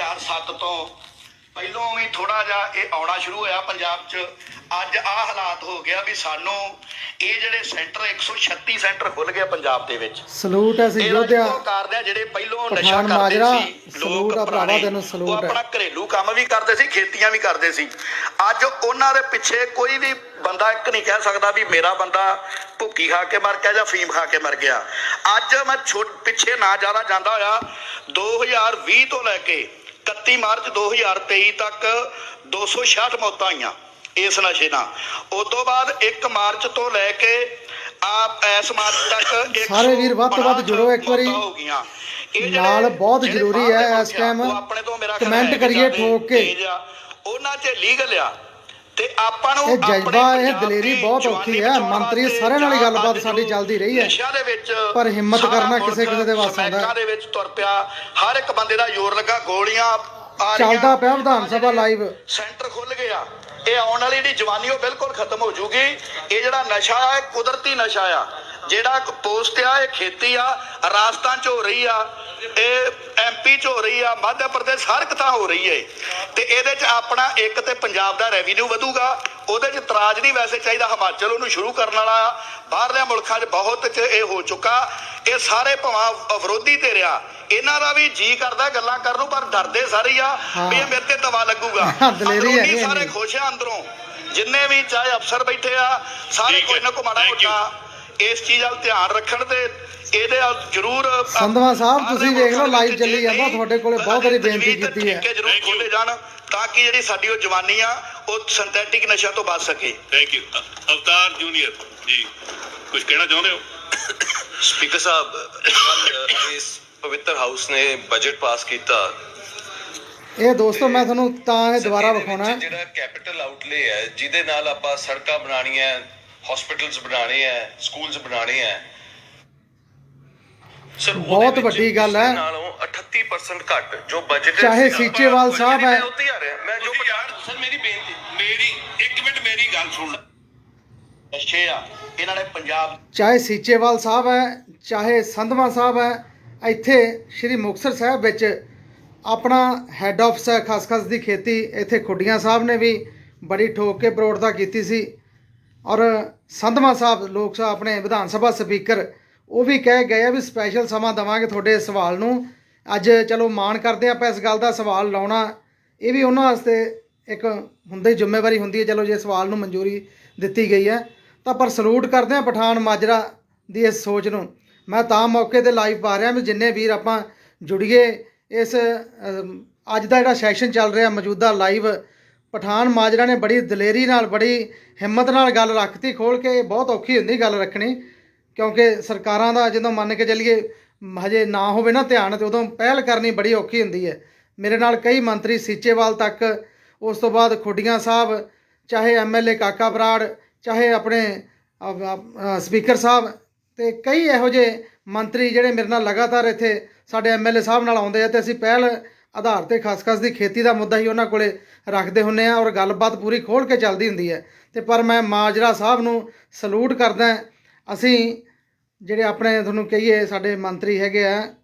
2007 ਤੋਂ ਪਹਿਲੋਂ ਵੀ ਥੋੜਾ ਜਿਹਾ ਇਹ ਆਉਣਾ ਸ਼ੁਰੂ ਹੋਇਆ ਪੰਜਾਬ 'ਚ। ਅੱਜ ਆ ਹਾਲਾਤ ਹੋ ਗਿਆ ਵੀ ਸਾਨੂੰ ਇਹ ਜਿਹੜੇ ਸੈਂਟਰ 136 ਸੈਂਟਰ ਖੁੱਲ ਗਏ ਪੰਜਾਬ ਦੇ ਵਿੱਚ। ਸਲੂਟ ਹੈ ਸੀ ਯੋਧਿਆ ਹੈ ਜਿਹੜੇ ਪਹਿਲੋਂ ਨਸ਼ਾ ਕਰਦੇ ਸੀ ਸਲੂਟ ਆ ਭਰਾਵਾ ਤੈਨੂੰ ਸਲੂਟ ਉਹ ਹੈ। ਆਪਣਾ ਘਰੇਲੂ ਕੰਮ ਵੀ ਕਰਦੇ ਸੀ ਖੇਤੀਆਂ ਵੀ ਕਰਦੇ ਸੀ। ਅੱਜ ਉਹਨਾਂ ਦੇ ਪਿੱਛੇ ਕੋਈ ਵੀ ਬੰਦਾ ਇੱਕ ਨਹੀਂ ਕਹਿ ਸਕਦਾ ਵੀ ਮੇਰਾ ਬੰਦਾ ਭੁੱਕੀ ਖਾ ਕੇ ਮਰ ਗਿਆ ਜਾਂ ਫੀਮ ਖਾ ਕੇ ਮਰ ਗਿਆ। ਅੱਜ ਮੈਂ ਛੋਟ ਪਿੱਛੇ ਨਾ ਜ਼ਿਆਦਾ ਜਾਂਦਾ ਹੋਇਆ 2020 ਤੋਂ ਲੈ ਕੇ 31 ਮਾਰਚ 2023 ਤੱਕ 266 ਮੌਤਾਂ ਆਈਆਂ ਇਸ ਨਸ਼ੇ ਨਾਲ ਉਸ ਤੋਂ ਬਾਅਦ 1 ਮਾਰਚ ਤੋਂ ਲੈ ਕੇ ਆਪ ਇਸ ਮਾਰਚ ਤੱਕ ਸਾਰੇ ਵੀਰ ਵੱਧ ਤੋਂ ਵੱਧ ਜੁੜੋ ਇੱਕ ਵਾਰੀ। ਮੌਤਾਂ ਹੋ ਗਈਆਂ ਨਾਲ ਬਹੁਤ ਜ਼ਰੂਰੀ ਹੈ ਇਸ ਖਿਆਲ ਕਮੈਂਟ ਕਰੀਏ ਠੋਕ ਕੇ। ਉਹਨਾਂ 'ਚ ਲੀਗਲ ਆ ਤੇ ਆਪਾਂ ਨੂੰ ਇਹ ਜਜ਼ਬਾ, ਇਹ ਦਲੇਰੀ ਬਹੁਤ ਔਖੀ ਹੈ। ਮੰਤਰੀ ਵਾਸਤੇ ਸਾਰਿਆਂ ਨਾਲ ਹੀ ਗੱਲਬਾਤ ਸਾਡੀ ਚੱਲਦੀ ਰਹੀ ਹੈ। ਨਸ਼ਿਆਂ ਦੇ ਵਿੱਚ ਪਰ ਹਿੰਮਤ ਸਾਰਾ ਕਰਨਾ ਕਿਸੇ ਕਿਸੇ ਦੇ ਵੱਸ ਆਉਂਦਾ ਹੈ। ਸਮੈਕਾਂ ਦੇ ਵਿੱਚ ਤੁਰ ਪਿਆ ਹਰ ਇੱਕ ਬੰਦੇ ਦਾ ਜ਼ੋਰ ਲੱਗਾ ਗੋਲੀਆਂ ਆ ਰਹੀਆਂ ਚੱਲਦਾ ਪਿਆ ਵਿਧਾਨ ਸਭਾ ਲਾਈਵ ਸੈਂਟਰ ਖੁੱਲ ਗਿਆ ਇਹ ਆਉਣ ਵਾਲੀ ਜਿਹੜੀ ਜਵਾਨੀ ਉਹ ਬਿਲਕੁਲ ਖਤਮ ਹੋ ਜੂਗੀ ਇਹ ਜਿਹੜਾ ਨਸ਼ਾ ਇਹ ਕੁਦਰਤੀ ਨਸ਼ਾ ਆ ਜਿਹੜਾ ਪੋਸਟ ਆ ਇਹ ਖੇਤੀ ਆ ਰਾਜਸਥਾਨ ਚ ਹੋ ਰਹੀ ਆ ਇਹ ਐਮਪੀ ਚ ਹੋ ਰਹੀ ਆ ਮੱਧ ਪ੍ਰਦੇਸ਼ ਹਰ ਕਿਤਾ ਹੋ ਰਹੀ ਹੈ ਤੇ ਇਹਦੇ ਚ ਆਪਣਾ ਇੱਕ ਤੇ ਪੰਜਾਬ ਦਾ ਰੈਵਨਿਊ ਵਧੂਗਾ ਉਹਦੇ ਚ ਇਤਰਾਜ਼ ਨਹੀਂ ਵੈਸੇ ਚਾਹੀਦਾ ਹਿਮਾਚਲ ਉਹਨੂੰ ਸ਼ੁਰੂ ਕਰਨ ਵਾਲਾ ਆ ਬਾਹਰਲੇ ਮੁਲਕਾਂ 'ਚ ਬਹੁਤ ਚ ਇਹ ਹੋ ਚੁੱਕਾ ਇਹ ਸਾਰੇ ਭਵਾਂ ਵਿਰੋਧੀ ਤੇ ਰਿਆ ਇਹਨਾਂ ਦਾ ਵੀ ਜੀ ਕਰਦਾ ਗੱਲਾਂ ਕਰਨ ਨੂੰ ਪਰ ਡਰਦੇ ਸਾਰੇ ਆ ਵੀ ਇਹ ਮੇਰੇ ਤੇ ਦਵਾ ਲੱਗੂਗਾ ਨਹੀਂ ਸਾਰੇ। ਖੁਸ਼ ਆ ਅੰਦਰੋਂ ਜਿੰਨੇ ਵੀ ਚਾਹੇ ਅਫਸਰ ਬੈਠੇ ਆ ਸਾਰੇ। ਕੋਈ ਨਾ ਕੋਈ ਮਾੜਾ. ਮੋਟਾ ਇਸ ਚੀਜ਼ ਵੱਲ ਧਿਆਨ ਰੱਖਣ ਤੇ ਇਹਦੇ ਵੱਲ ਜ਼ਰੂਰ ਸੰਧਵਾ ਸਾਹਿਬ, ਤੁਸੀਂ ਵੇਖ ਲਓ, ਵਿੱਚ ਚੱਲੀ ਜਾਂਦਾ, ਤੁਹਾਡੇ ਕੋਲੇ ਬਹੁਤ ਵਾਰੀ ਬੇਨਤੀ ਕੀਤੀ ਹੈ। ਜ਼ਰੂਰ. ਖੋਲੇ ਜਾਣ ਤਾਂ ਕਿ ਜਿਹੜੀ ਸਾਡੀ ਉਹ ਜਵਾਨੀ ਆ ਉਹ ਸਿੰਥੈਟਿਕ ਨਸ਼ਿਆਂ ਤੋਂ ਬਚ ਸਕੇ। ਥੈਂਕ ਯੂ ਅਵਤਾਰ ਜੂਨੀਅਰ ਜੀ ਕੁਝ ਕਹਿਣਾ ਚਾਹੁੰਦੇ ਹੋ? ਸਪੀਕਰ ਸਾਹਿਬ ਕੱਲ ਇਸ ਪਵਿੱਤਰ ਹਾਊਸ ਨੇ ਬਜਟ ਪਾਸ ਕੀਤਾ। ਇਹ ਦੋਸਤੋ ਮੈਂ ਤੁਹਾਨੂੰ ਤਾਂ ਇਹ ਦੁਬਾਰਾ ਵਿਖਾਉਣਾ। ਜਿਹੜਾ ਕੈਪੀਟਲ ਆਊਟਲੇ ਹੈ ਜਿਹਦੇ ਨਾਲ ਆਪਾਂ ਸੜਕਾਂ ਬਣਾਉਣੀਆਂ ਹਸਪੀਟਲਸ ਬਣਾਉਣੇ ਹੈ ਸਕੂਲਸ ਬਣਾਉਣੇ ਹੈ ਸਰ ਬਹੁਤ ਵੱਡੀ ਗੱਲ ਹੈ। ਨਾਲੋਂ 38% ਘੱਟ ਜੋ ਬਜਟ ਚਾਹੇ ਸੀਚੇਵਾਲ ਸਾਹਿਬ ਹੈ। ਉੱਤੇ ਆ ਰਿਹਾ ਮੈਂ ਜੋ ਸਰ ਮੇਰੀ ਬੇਨਤੀ ਮੇਰੀ ਇੱਕ ਮਿੰਟ ਮੇਰੀ ਗੱਲ ਸੁਣ ਲੈ ਨਸ਼ੇ ਆ ਇਹਨਾਂ ਨੇ ਪੰਜਾਬ ਚਾਹੇ ਸੀਚੇਵਾਲ ਸਾਹਿਬ ਹੈ ਚਾਹੇ ਸੰਧਵਾ ਸਾਹਿਬ ਹੈ ਇੱਥੇ ਸ਼੍ਰੀ ਮੁਕਤਸਰ ਸਾਹਿਬ ਵਿੱਚ ਆਪਣਾ ਹੈੱਡ ਆਫਿਸ ਹੈ ਖਸਖਸ ਦੀ ਖੇਤੀ ਇੱਥੇ ਖੁੱਡੀਆਂ ਸਾਹਿਬ ਨੇ ਵੀ ਬੜੀ ਠੋਕ ਕੇ ਪ੍ਰੋੜਤਾ ਕੀਤੀ ਸੀ ਔਰ ਸੰਧਵਾ ਸਾਹਿਬ, ਲੋਕ ਸਭਾ ਆਪਣੇ ਵਿਧਾਨ ਸਭਾ ਸਪੀਕਰ, ਉਹ ਵੀ ਕਹਿ ਗਏ ਆ ਵੀ ਸਪੈਸ਼ਲ ਸਮਾਂ ਦਵਾਂਗੇ ਤੁਹਾਡੇ ਸਵਾਲ ਨੂੰ। ਅੱਜ ਚਲੋ ਮਾਣ ਕਰਦੇ ਹਾਂ ਆਪਾਂ ਇਸ ਗੱਲ ਦਾ ਸਵਾਲ ਲਾਉਣਾ। ਇਹ ਵੀ ਉਹਨਾਂ ਵਾਸਤੇ ਇੱਕ ਹੁੰਦੀ ਜ਼ਿੰਮੇਵਾਰੀ ਹੁੰਦੀ ਹੈ, ਚਲੋ ਜੇ ਸਵਾਲ ਨੂੰ ਮਨਜ਼ੂਰੀ ਦਿੱਤੀ ਗਈ ਹੈ, ਤਾਂ ਪਰ ਸਲੂਟ ਕਰਦੇ ਹਾਂ ਪਠਾਨ ਮਾਜਰਾ ਦੀ ਇਸ ਸੋਚ ਨੂੰ। ਮੈਂ ਤਾਂ ਮੌਕੇ ਤੇ ਲਾਈਵ ਪਾ ਰਿਹਾ ਵੀ ਜਿੰਨੇ ਵੀਰ ਆਪਾਂ ਜੁੜੀਏ, ਇਸ ਅੱਜ ਦਾ ਜਿਹੜਾ ਸੈਸ਼ਨ ਚੱਲ ਰਿਹਾ ਮੌਜੂਦਾ ਲਾਈਵ ਪਠਾਨ ਮਾਜਰਾ ਨੇ ਬੜੀ ਦਲੇਰੀ ਨਾਲ, ਬੜੀ ਹਿੰਮਤ ਨਾਲ ਗੱਲ ਰੱਖਤੀ ਖੋਲ ਕੇ ਬਹੁਤ ਔਖੀ ਹੁੰਦੀ ਗੱਲ ਰੱਖਣੀ, ਕਿਉਂਕਿ ਸਰਕਾਰਾਂ ਦਾ ਜਦੋਂ ਮੰਨ ਕੇ ਚੱਲੀਏ, ਹਜੇ ਨਾ ਹੋਵੇ ਨਾ ਧਿਆਨ, ਤੇ ਉਦੋਂ ਪਹਿਲ ਕਰਨੀ ਬੜੀ ਔਖੀ ਹੁੰਦੀ ਹੈ। ਮੇਰੇ ਨਾਲ ਕਈ ਮੰਤਰੀ ਸੀਚੇਵਾਲ ਤੱਕ, ਉਸ ਤੋਂ ਬਾਅਦ ਖੁੱਡੀਆਂ ਸਾਹਿਬ, ਚਾਹੇ ਐਮਐਲਏ ਕਾਕਾ ਬਰਾੜ, ਚਾਹੇ ਆਪਣੇ ਸਪੀਕਰ ਸਾਹਿਬ, ਤੇ ਕਈ ਇਹੋ ਜਿਹੇ ਮੰਤਰੀ ਜਿਹੜੇ ਮੇਰੇ ਨਾਲ ਲਗਾਤਾਰ ਇੱਥੇ ਸਾਡੇ ਐਮਐਲਏ ਸਾਹਿਬ ਨਾਲ ਆਉਂਦੇ ਆ, ਤੇ ਅਸੀਂ ਪਹਿਲ ਆਧਾਰ ਤੇ ਖਸਖਸ ਦੀ ਖੇਤੀ ਦਾ ਮੁੱਦਾ ਹੀ ਉਹਨਾਂ ਕੋਲੇ ਰੱਖਦੇ ਹੁੰਨੇ ਆ ਔਰ ਗੱਲਬਾਤ ਪੂਰੀ ਖੋਲ ਕੇ ਚੱਲਦੀ ਹੁੰਦੀ ਹੈ। ਤੇ ਪਰ ਮੈਂ ਮਾਜਰਾ ਸਾਹਿਬ ਨੂੰ ਸਲੂਟ ਕਰਦਾ ਅਸੀਂ ਜਿਹੜੇ ਆਪਣੇ ਤੁਹਾਨੂੰ ਕਹੀਏ ਸਾਡੇ ਮੰਤਰੀ ਹੈਗੇ ਆ,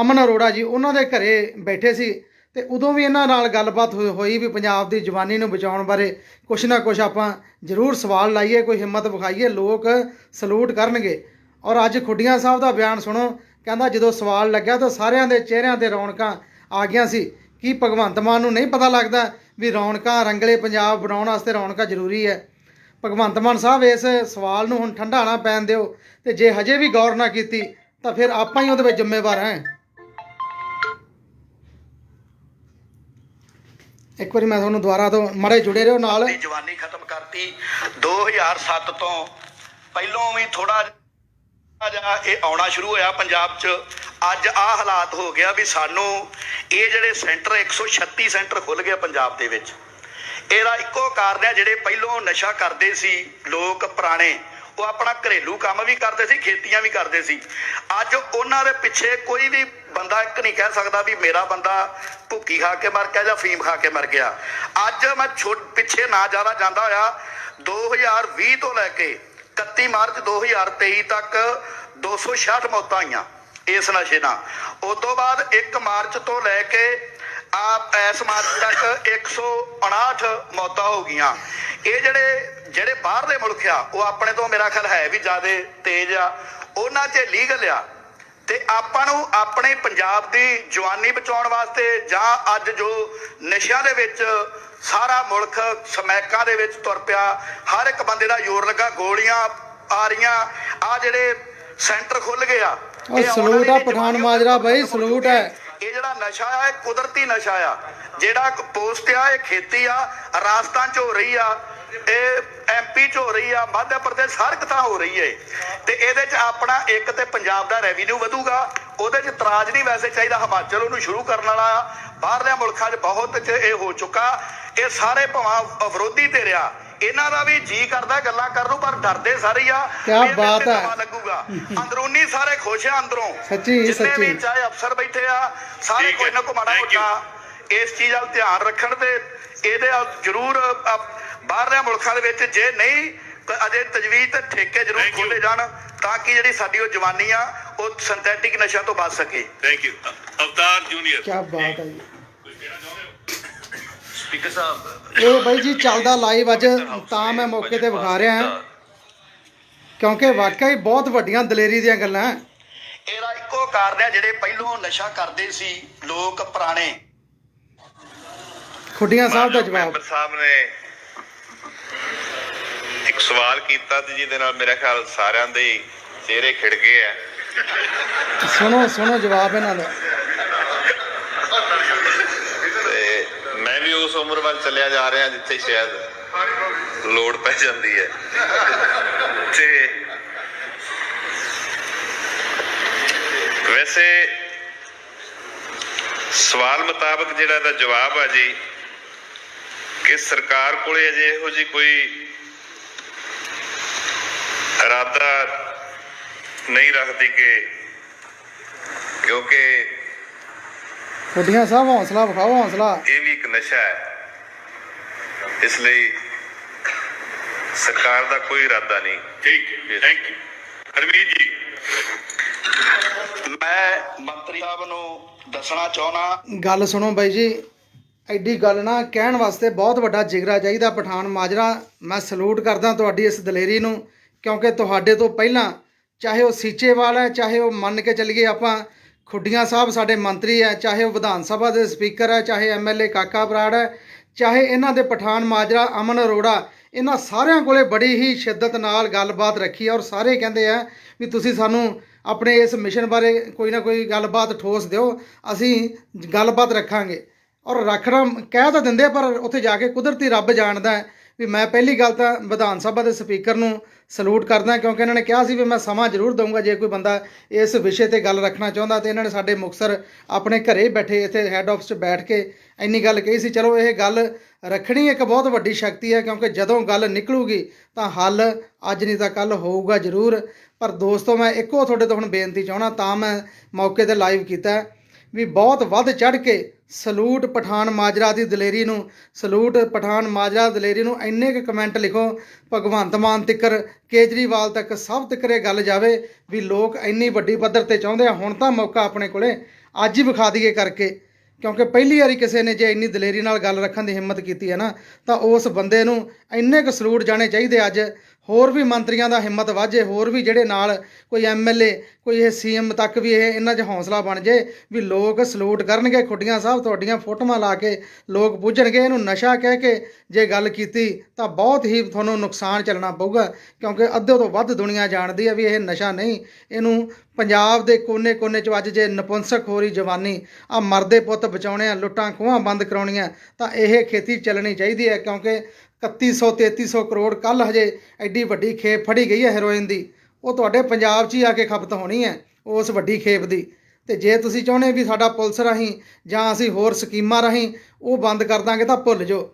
ਅਮਨ ਅਰੋੜਾ ਜੀ, ਉਹਨਾਂ ਦੇ ਘਰੇ ਬੈਠੇ ਸੀ ਤੇ ਉਦੋਂ ਵੀ ਇਹਨਾਂ ਨਾਲ ਗੱਲਬਾਤ ਹੋਈ- ਹੋਈ ਵੀ ਪੰਜਾਬ ਦੀ ਜਵਾਨੀ ਨੂੰ ਬਚਾਉਣ ਬਾਰੇ ਕੁਛ ਨਾ ਕੁਛ ਆਪਾਂ ਜ਼ਰੂਰ ਸਵਾਲ ਲਾਈਏ, ਕੋਈ ਹਿੰਮਤ ਵਿਖਾਈਏ, ਲੋਕ ਸਲੂਟ ਕਰਨਗੇ। ਔਰ ਅੱਜ ਖੁੱਡੀਆਂ ਸਾਹਿਬ ਦਾ ਬਿਆਨ ਸੁਣੋ, ਕਹਿੰਦਾ ਜਦੋਂ ਸਵਾਲ ਲੱਗਿਆ ਤਾਂ ਸਾਰਿਆਂ ਦੇ ਚਿਹਰਿਆਂ ਤੇ ਰੌਣਕਾਂ ਆ ਗਿਆ ਸੀ ਕੀ ਭਗਵੰਤ ਮਾਨ ਨੂੰ ਨਹੀਂ ਪਤਾ ਲੱਗਦਾ ਵੀ ਰੌਣਕਾਂ ਰੰਗਲੇ ਪੰਜਾਬ ਬਣਾਉਣ ਵਾਸਤੇ ਰੌਣਕਾਂ ਜ਼ਰੂਰੀ ਹੈ। ਭਗਵੰਤ ਮਾਨ ਸਾਹਿਬ, ਇਸ ਸਵਾਲ ਨੂੰ ਹੁਣ ਠੰਡਾਣਾ ਪੈਣ ਦਿਓ ਤੇ ਜੇ ਹਜੇ ਵੀ ਗੌਰ ਨਾ ਕੀਤੀ, ਤਾਂ ਫਿਰ ਆਪਾਂ ਹੀ ਉਹਦੇ ਵਿੱਚ ਜ਼ਿੰਮੇਵਾਰ ਹਾਂ। ਇੱਕ ਵਾਰੀ ਮੈਂ ਤੁਹਾਨੂੰ ਦੁਬਾਰਾ ਤੋਂ ਮੜੇ ਜੁੜੇ ਰਹੋ ਨਾਲ। ਜਵਾਨੀ ਖਤਮ ਕਰਤੀ। 2007 ਤੋਂ ਪਹਿਲੋਂ ਵੀ ਥੋੜਾ ਜਿਹਾ ਇਹ ਆਉਣਾ ਸ਼ੁਰੂ ਹੋਇਆ ਪੰਜਾਬ 'ਚ, ਅੱਜ ਆ ਹਾਲਾਤ ਹੋ ਗਿਆ ਵੀ ਸਾਨੂੰ ਇਹ ਜਿਹੜੇ ਸੈਂਟਰ 136 ਸੈਂਟਰ ਖੁੱਲ ਗਏ ਪੰਜਾਬ ਦੇ ਵਿੱਚ। ਇਹਦਾ ਇੱਕੋ ਕਾਰਨ ਹੈ ਜਿਹੜੇ ਪਹਿਲੋਂ ਨਸ਼ਾ ਕਰਦੇ ਸੀ ਲੋਕ ਪੁਰਾਣੇ, ਉਹ ਆਪਣਾ ਘਰੇਲੂ ਕੰਮ ਵੀ ਕਰਦੇ ਸੀ, ਖੇਤੀਆਂ ਵੀ ਕਰਦੇ ਸੀ। ਅੱਜ ਉਹਨਾਂ ਦੇ ਪਿੱਛੇ ਕੋਈ ਵੀ ਬੰਦਾ ਇੱਕ ਨਹੀਂ ਕਹਿ ਸਕਦਾ ਵੀ ਮੇਰਾ ਬੰਦਾ ਭੁੱਕੀ ਖਾ ਕੇ ਮਰ ਗਿਆ ਜਾਂ ਫੀਮ ਖਾ ਕੇ ਮਰ ਗਿਆ। ਅੱਜ ਮੈਂ ਛੋਟ ਪਿੱਛੇ ਨਾ ਜ਼ਿਆਦਾ ਜਾਂਦਾ ਹੋਇਆ 2020 ਤੋਂ ਲੈ ਕੇ 31 ਮਾਰਚ 2023 ਤੱਕ 266 ਮੌਤਾਂ ਆਈਆਂ ਇਸ ਨਸ਼ੇ ਨਾਲ। ਉਸ ਤੋਂ ਬਾਅਦ 1 ਮਾਰਚ ਤੋਂ ਲੈ ਕੇ ਆ ਇਸ ਮਾਰਚ ਤੱਕ 159 ਮੌਤਾਂ ਹੋ ਗਈਆਂ। ਇਹ ਜਿਹੜੇ ਜਿਹੜੇ ਬਾਹਰਲੇ ਮੁਲਕ ਆ, ਉਹ ਆਪਣੇ ਤੋਂ ਮੇਰਾ ਖਿਆਲ ਹੈ ਵੀ ਜ਼ਿਆਦਾ ਤੇਜ਼ ਆ। ਉਹਨਾਂ 'ਚ ਲੀਗਲ ਆ ਤੇ ਆਪਾਂ ਨੂੰ ਆਪਣੇ ਪੰਜਾਬ ਦੀ ਜਵਾਨੀ ਬਚਾਉਣ ਵਾਸਤੇ ਜਾਂ ਅੱਜ ਜੋ ਨਸ਼ਿਆਂ ਦੇ ਵਿੱਚ ਸਾਰਾ ਮੁਲਕ ਸਮੈਕਾਂ ਦੇ ਵਿੱਚ ਤੁਰ ਪਿਆ ਹਰ ਇੱਕ ਬੰਦੇ ਦਾ ਜ਼ੋਰ ਲੱਗਾ ਗੋਲੀਆਂ ਆ ਰਹੀਆਂ ਆ ਜਿਹੜੇ ਸੈਂਟਰ ਖੁੱਲ ਗਏ ਆ ਉਹ ਇਹ ਸਲੂਟ ਆ ਪਠਾਨ ਮਾਜਰਾ ਬਈ, ਸਲੂਟ ਹੈ। ਇਹ ਜਿਹੜਾ ਨਸ਼ਾ ਆ ਇਹ ਕੁਦਰਤੀ ਨਸ਼ਾ ਆ ਜਿਹੜਾ ਪੋਸਟ ਆ ਇਹ ਖੇਤੀ ਆ ਰਾਜਸਥਾਨ ਚ ਹੋ ਰਹੀ ਆ ਇਹ ਐਮਪੀ ਚ ਹੋ ਰਹੀ ਆ ਮੱਧ ਪ੍ਰਦੇਸ਼ ਹਰ ਕਿਤਾ ਹੋ ਰਹੀ ਹੈ ਤੇ ਇਹਦੇ ਚ ਆਪਣਾ ਇੱਕ ਤੇ ਪੰਜਾਬ ਦਾ ਰੈਵਨਿਊ ਵਧੂਗਾ ਉਹਦੇ ਚ ਤਰਾਜ ਨਹੀਂ ਵੈਸੇ ਚਾਹੀਦਾ ਹਿਮਾਚਲ ਉਹਨੂੰ ਸ਼ੁਰੂ ਕਰਨ ਵਾਲਾ ਬਾਹਰਲੇ ਮੁਲਕਾਂ 'ਚ ਬਹੁਤ ਚ ਇਹ ਹੋ ਚੁੱਕਾ ਇਹ ਸਾਰੇ ਭਾਵਾਂ ਵਿਰੋਧੀ ਤੇ ਰਿਆ ਇਹਨਾਂ ਦਾ ਵੀ ਜੀ ਕਰਦਾ ਗੱਲਾਂ ਕਰਨ ਨੂੰ ਪਰ ਡਰਦੇ ਸਾਰੇ ਆ ਇਹਦੇ ਬਾਤ ਹੈ। ਲੱਗੂਗਾ ਅੰਦਰੂਨੀ ਸਾਰੇ ਖੁਸ਼ ਆ ਅੰਦਰੋਂ ਸੱਚੀ, ਜਿੰਨੇ ਵੀ ਸੱਚੀ। ਚਾਹੇ ਅਫਸਰ ਬੈਠੇ ਆ ਸਾਰੇ। ਕੋਈ ਨਾ ਕੋਈ ਮਾੜਾ. ਮੋਟਾ ਇਸ ਚੀਜ਼ ਵੱਲ ਧਿਆਨ ਰੱਖਣ ਤੇ ਇਹਦੇ ਜ਼ਰੂਰ ਬਾਹਰਲੇ ਮੁਲਕਾਂ ਦੇ ਵਿੱਚ ਜੇ ਨਹੀਂ ਅਜੇ ਤਜਵੀਜ਼ ਤੇ ਠੇਕੇ ਜ਼ਰੂਰ. ਖੋਲੇ ਜਾਣ ਤਾਂ ਕਿ ਜਿਹੜੀ ਸਾਡੀ ਉਹ ਜਵਾਨੀ ਆ ਉਹ ਸਿੰਥੈਟਿਕ ਨਸ਼ਿਆਂ ਤੋਂ ਬਚ ਸਕੇ। ਥੈਂਕ ਯੂ ਅਵਤਾਰ ਜੂਨੀਅਰ ਕੀ ਬਾਤ ਹੈ ਜੀ। ਸਪੀਕਰ ਸਾਹਿਬ ਇਹ ਬਾਈ ਜੀ ਚੱਲਦਾ ਲਾਈਵ ਅੱਜ ਤਾਂ ਮੈਂ ਮੌਕੇ ਤੇ ਵਿਖਾ ਰਿਹਾ ਹਾਂ ਕਿਉਂਕਿ ਵਾਕਈ ਬਹੁਤ ਵੱਡੀਆਂ ਦਲੇਰੀ ਦੀਆਂ ਗੱਲਾਂ ਹੈ। ਇਹਦਾ ਇੱਕੋ ਕਾਰਨ ਹੈ ਜਿਹੜੇ ਪਹਿਲੋਂ ਨਸ਼ਾ ਕਰਦੇ ਸੀ ਲੋਕ ਪੁਰਾਣੇ। ਖੁੱਡੀਆਂ ਸਾਹਿਬ ਦਾ ਜਵਾਬ। ਸਾਹਿਬ ਨੇ ਸਵਾਲ ਕੀਤਾ ਤੇ ਜਿਹਦੇ ਨਾਲ ਮੇਰਾ ਖਿਆਲ ਸਾਰਿਆਂ ਦੇ ਚਿਹਰੇ ਖਿੜ ਗਏ ਆ। ਸੁਣੋ ਸੁਣੋ ਜਵਾਬ ਇਹਨਾਂ ਦਾ। ਮੈਂ ਵੀ ਉਸ ਉਮਰ ਵੱਲ ਚੱਲਿਆ ਜਾ ਰਿਹਾ ਜਿੱਥੇ ਸ਼ਾਇਦ ਲੋੜ ਪੈ ਜਾਂਦੀ ਹੈ। ਤੇ ਵੈਸੇ ਸਵਾਲ ਮੁਤਾਬਕ ਜਿਹੜਾ ਦਾ ਜਵਾਬ ਆ ਜੀ ਕਿ ਸਰਕਾਰ ਕੋਲੇ ਅਜੇ ਇਹੋ ਜੀ ਕੋਈ ਇਰਾਦਾ ਨਹੀਂ ਰੱਖਦੀ ਕਿ ਕਿਉਂਕਿ ਖੁੱਡੀਆਂ ਸਾਹਿਬ ਹੌਸਲਾ ਵਿਖਾਓ ਹੌਸਲਾ। ਇਹ ਵੀ ਇੱਕ ਨਸ਼ਾ ਹੈ। ਇਸ ਲਈ ਸਰਕਾਰ ਦਾ ਕੋਈ ਇਰਾਦਾ ਨਹੀਂ। ਠੀਕ ਥੈਂਕ ਯੂ ਹਰਮੀਤ ਜੀ। ਮੈਂ ਮੰਤਰੀ ਸਾਹਿਬ ਨੂੰ ਦੱਸਣਾ ਚਾਹੁੰਦਾ ਗੱਲ ਸੁਣੋ ਬਾਈ ਜੀ ਐਡੀ ਗੱਲ ਨਾ ਕਹਿਣ ਵਾਸਤੇ ਬਹੁਤ ਵੱਡਾ ਜਿਗਰਾ ਚਾਹੀਦਾ ਪਠਾਨ ਮਾਜਰਾ। ਮੈਂ ਸਲੂਟ ਕਰਦਾ ਤੁਹਾਡੀ ਇਸ ਦਲੇਰੀ ਨੂੰ। ਕਿਉਂਕਿ ਤੁਹਾਡੇ ਤੋਂ ਪਹਿਲਾਂ ਚਾਹੇ ਉਹ ਸੀਚੇਵਾਲ ਹੈ, ਚਾਹੇ ਉਹ ਮੰਨ ਕੇ ਚੱਲੀਏ ਆਪਾਂ ਖੁੱਡੀਆਂ ਸਾਹਿਬ ਸਾਡੇ ਮੰਤਰੀ ਹੈ, ਚਾਹੇ ਉਹ ਵਿਧਾਨ ਸਭਾ ਦੇ ਸਪੀਕਰ ਹੈ, ਚਾਹੇ ਐਮਐਲਏ ਕਾਕਾ ਬਰਾੜ ਹੈ, ਚਾਹੇ ਇਹਨਾਂ ਦੇ ਪਠਾਨ ਮਾਜਰਾ ਅਮਨ ਅਰੋੜਾ, ਇਹਨਾਂ ਸਾਰਿਆਂ ਕੋਲੇ ਬੜੀ ਹੀ ਸ਼ਿੱਦਤ ਨਾਲ ਗੱਲਬਾਤ ਰੱਖੀ ਹੈ ਔਰ ਸਾਰੇ ਕਹਿੰਦੇ ਆ ਵੀ ਤੁਸੀਂ ਸਾਨੂੰ ਆਪਣੇ ਇਸ ਮਿਸ਼ਨ ਬਾਰੇ ਕੋਈ ਨਾ ਕੋਈ ਗੱਲਬਾਤ ਠੋਸ ਦਿਓ, ਅਸੀਂ ਗੱਲਬਾਤ ਰੱਖਾਂਗੇ। ਔਰ ਰੱਖਣਾ ਕਹਿ ਤਾਂ ਦਿੰਦੇ ਪਰ ਉੱਥੇ ਜਾ ਕੇ ਕੁਦਰਤੀ ਰੱਬ ਜਾਣਦਾ ਹੈ। ਵੀ ਮੈਂ ਪਹਿਲੀ ਗੱਲ ਤਾਂ ਵਿਧਾਨ ਸਭਾ ਦੇ ਸਪੀਕਰ ਨੂੰ ਸਲੂਟ ਕਰਦਾ ਕਿਉਂਕਿ ਇਹਨਾਂ ਨੇ ਕਿਹਾ ਸੀ ਵੀ ਮੈਂ ਸਮਾਂ ਜ਼ਰੂਰ ਦਊਂਗਾ ਜੇ ਕੋਈ ਬੰਦਾ ਇਸ ਵਿਸ਼ੇ ਤੇ ਗੱਲ ਰੱਖਣਾ ਚਾਹੁੰਦਾ ਤੇ ਇਹਨਾਂ ਨੇ ਸਾਡੇ ਮੁਕਸਰ ਆਪਣੇ ਘਰੇ ਬੈਠੇ ਇੱਥੇ ਹੈੱਡ ਆਫਿਸ 'ਚ ਬੈਠ ਕੇ ਇੰਨੀ ਗੱਲ ਕਹੀ ਸੀ। ਚਲੋ ਇਹ ਗੱਲ ਰੱਖਣੀ ਇੱਕ ਬਹੁਤ ਵੱਡੀ ਸ਼ਕਤੀ ਹੈ ਕਿਉਂਕਿ ਜਦੋਂ ਗੱਲ ਨਿਕਲੂਗੀ ਤਾਂ ਹੱਲ ਅੱਜ ਨਹੀਂ ਤਾਂ ਕੱਲ ਹੋਊਗਾ ਜ਼ਰੂਰ। ਪਰ ਦੋਸਤੋ, ਮੈਂ ਇੱਕੋ ਤੁਹਾਡੇ ਤੋਂ ਹੁਣ ਬੇਨਤੀ ਚਾਹਣਾ ਤਾਂ ਮੈਂ ਮੌਕੇ ਤੇ ਲਾਈਵ ਕੀਤਾ ਵੀ ਬਹੁਤ ਵੱਧ ਚੜ ਕੇ ਸਲੂਟ ਪਠਾਨ ਮਾਜਰਾ ਦੀ ਦਲੇਰੀ ਨੂੰ, ਸਲੂਟ ਪਠਾਨ ਮਾਜਰਾ ਦਲੇਰੀ ਨੂੰ ਇੰਨੇ ਕੁ ਕਮੈਂਟ ਲਿਖੋ, ਭਗਵੰਤ ਮਾਨ ਤਿੱਕਰ, ਕੇਜਰੀਵਾਲ ਤੱਕ ਸਭ ਤਿੱਕਰ ਇਹ ਗੱਲ ਜਾਵੇ ਵੀ ਲੋਕ ਇੰਨੀ ਵੱਡੀ ਪੱਧਰ ਤੇ ਚਾਹੁੰਦੇ ਆ, ਹੁਣ ਤਾਂ ਮੌਕਾ ਆਪਣੇ ਕੋਲੇ, ਅੱਜ ਹੀ ਵਿਖਾ ਦਈਏ ਕਰਕੇ। ਕਿਉਂਕਿ ਪਹਿਲੀ ਵਾਰੀ ਕਿਸੇ ਨੇ ਜੇ ਇੰਨੀ ਦਲੇਰੀ ਨਾਲ ਗੱਲ ਰੱਖਣ ਦੀ ਹਿੰਮਤ ਕੀਤੀ ਹੈ ਨਾ, ਤਾਂ ਉਸ ਬੰਦੇ ਨੂੰ ਇੰਨੇ ਕੁ ਸਲੂਟ ਜਾਣੇ ਚਾਹੀਦੇ ਅੱਜ। ਹੋਰ ਵੀ ਮੰਤਰੀਆਂ ਦਾ ਹਿੰਮਤ ਵਾਜੇ ਹੋਰ ਵੀ ਜਿਹੜੇ ਨਾਲ ਕੋਈ ਐਮਐਲਏ ਕੋਈ ਇਹ ਸੀਐਮ ਤੱਕ ਵੀ ਇਹ ਇਹਨਾਂ 'ਚ ਹੌਸਲਾ ਬਣ ਜੇ, ਵੀ ਲੋਕ ਸਲੂਟ ਕਰਨਗੇ, ਖੁੱਡੀਆਂ ਸਾਹਿਬ ਤੁਹਾਡੀਆਂ ਫੋਟੋਆਂ ਲਾ ਕੇ ਲੋਕ ਪੁੱਜਣਗੇ ਇਹਨੂੰ ਨਸ਼ਾ ਕਹਿ ਕੇ ਜੇ ਗੱਲ ਕੀਤੀ ਤਾਂ ਬਹੁਤ ਹੀ ਤੁਹਾਨੂੰ ਨੁਕਸਾਨ ਚੱਲਣਾ ਪਊਗਾ, ਕਿਉਂਕਿ ਅੱਧੇ ਤੋਂ ਵੱਧ ਦੁਨੀਆ ਜਾਣਦੀ ਹੈ ਵੀ ਇਹ ਨਸ਼ਾ ਨਹੀਂ, ਇਹਨੂੰ ਪੰਜਾਬ ਦੇ ਕੋਨੇ-ਕੋਨੇ 'ਚ ਅੱਜ ਜੇ ਨਪੁੰਸਕ ਹੋ ਰਹੀ ਜਵਾਨੀ, ਆ ਮਰਦੇ ਪੁੱਤ ਬਚਾਉਣੇ ਆ, ਲੁੱਟਾਂ ਖੋਹਾਂ ਬੰਦ ਕਰਾਉਣੀਆਂ, ਤਾਂ ਇਹ ਖੇਤੀ ਚੱਲਣੀ ਚਾਹੀਦੀ ਹੈ, ਕਿਉਂਕਿ 3100 3300 ਕਰੋੜ ਕੱਲ ਹਜੇ ਐਡੀ ਵੱਡੀ ਖੇਪ ਫੜੀ ਗਈ ਹੈ ਹੈਰੋਇਨ ਦੀ। ਉਹ ਤੁਹਾਡੇ ਪੰਜਾਬ 'ਚ ਹੀ ਆ ਕੇ ਖਪਤ ਹੋਣੀ ਹੈ ਉਸ ਵੱਡੀ ਖੇਪ ਦੀ। ਤੇ ਜੇ ਤੁਸੀਂ ਚਾਹੁੰਦੇ ਵੀ ਸਾਡਾ ਪੁਲਿਸ ਰਾਹੀਂ ਜਾਂ ਅਸੀਂ ਹੋਰ ਸਕੀਮਾਂ ਰਾਹੀਂ ਉਹ ਬੰਦ ਕਰ ਦਾਂਗੇ ਤਾਂ ਭੁੱਲ ਜਾਓ।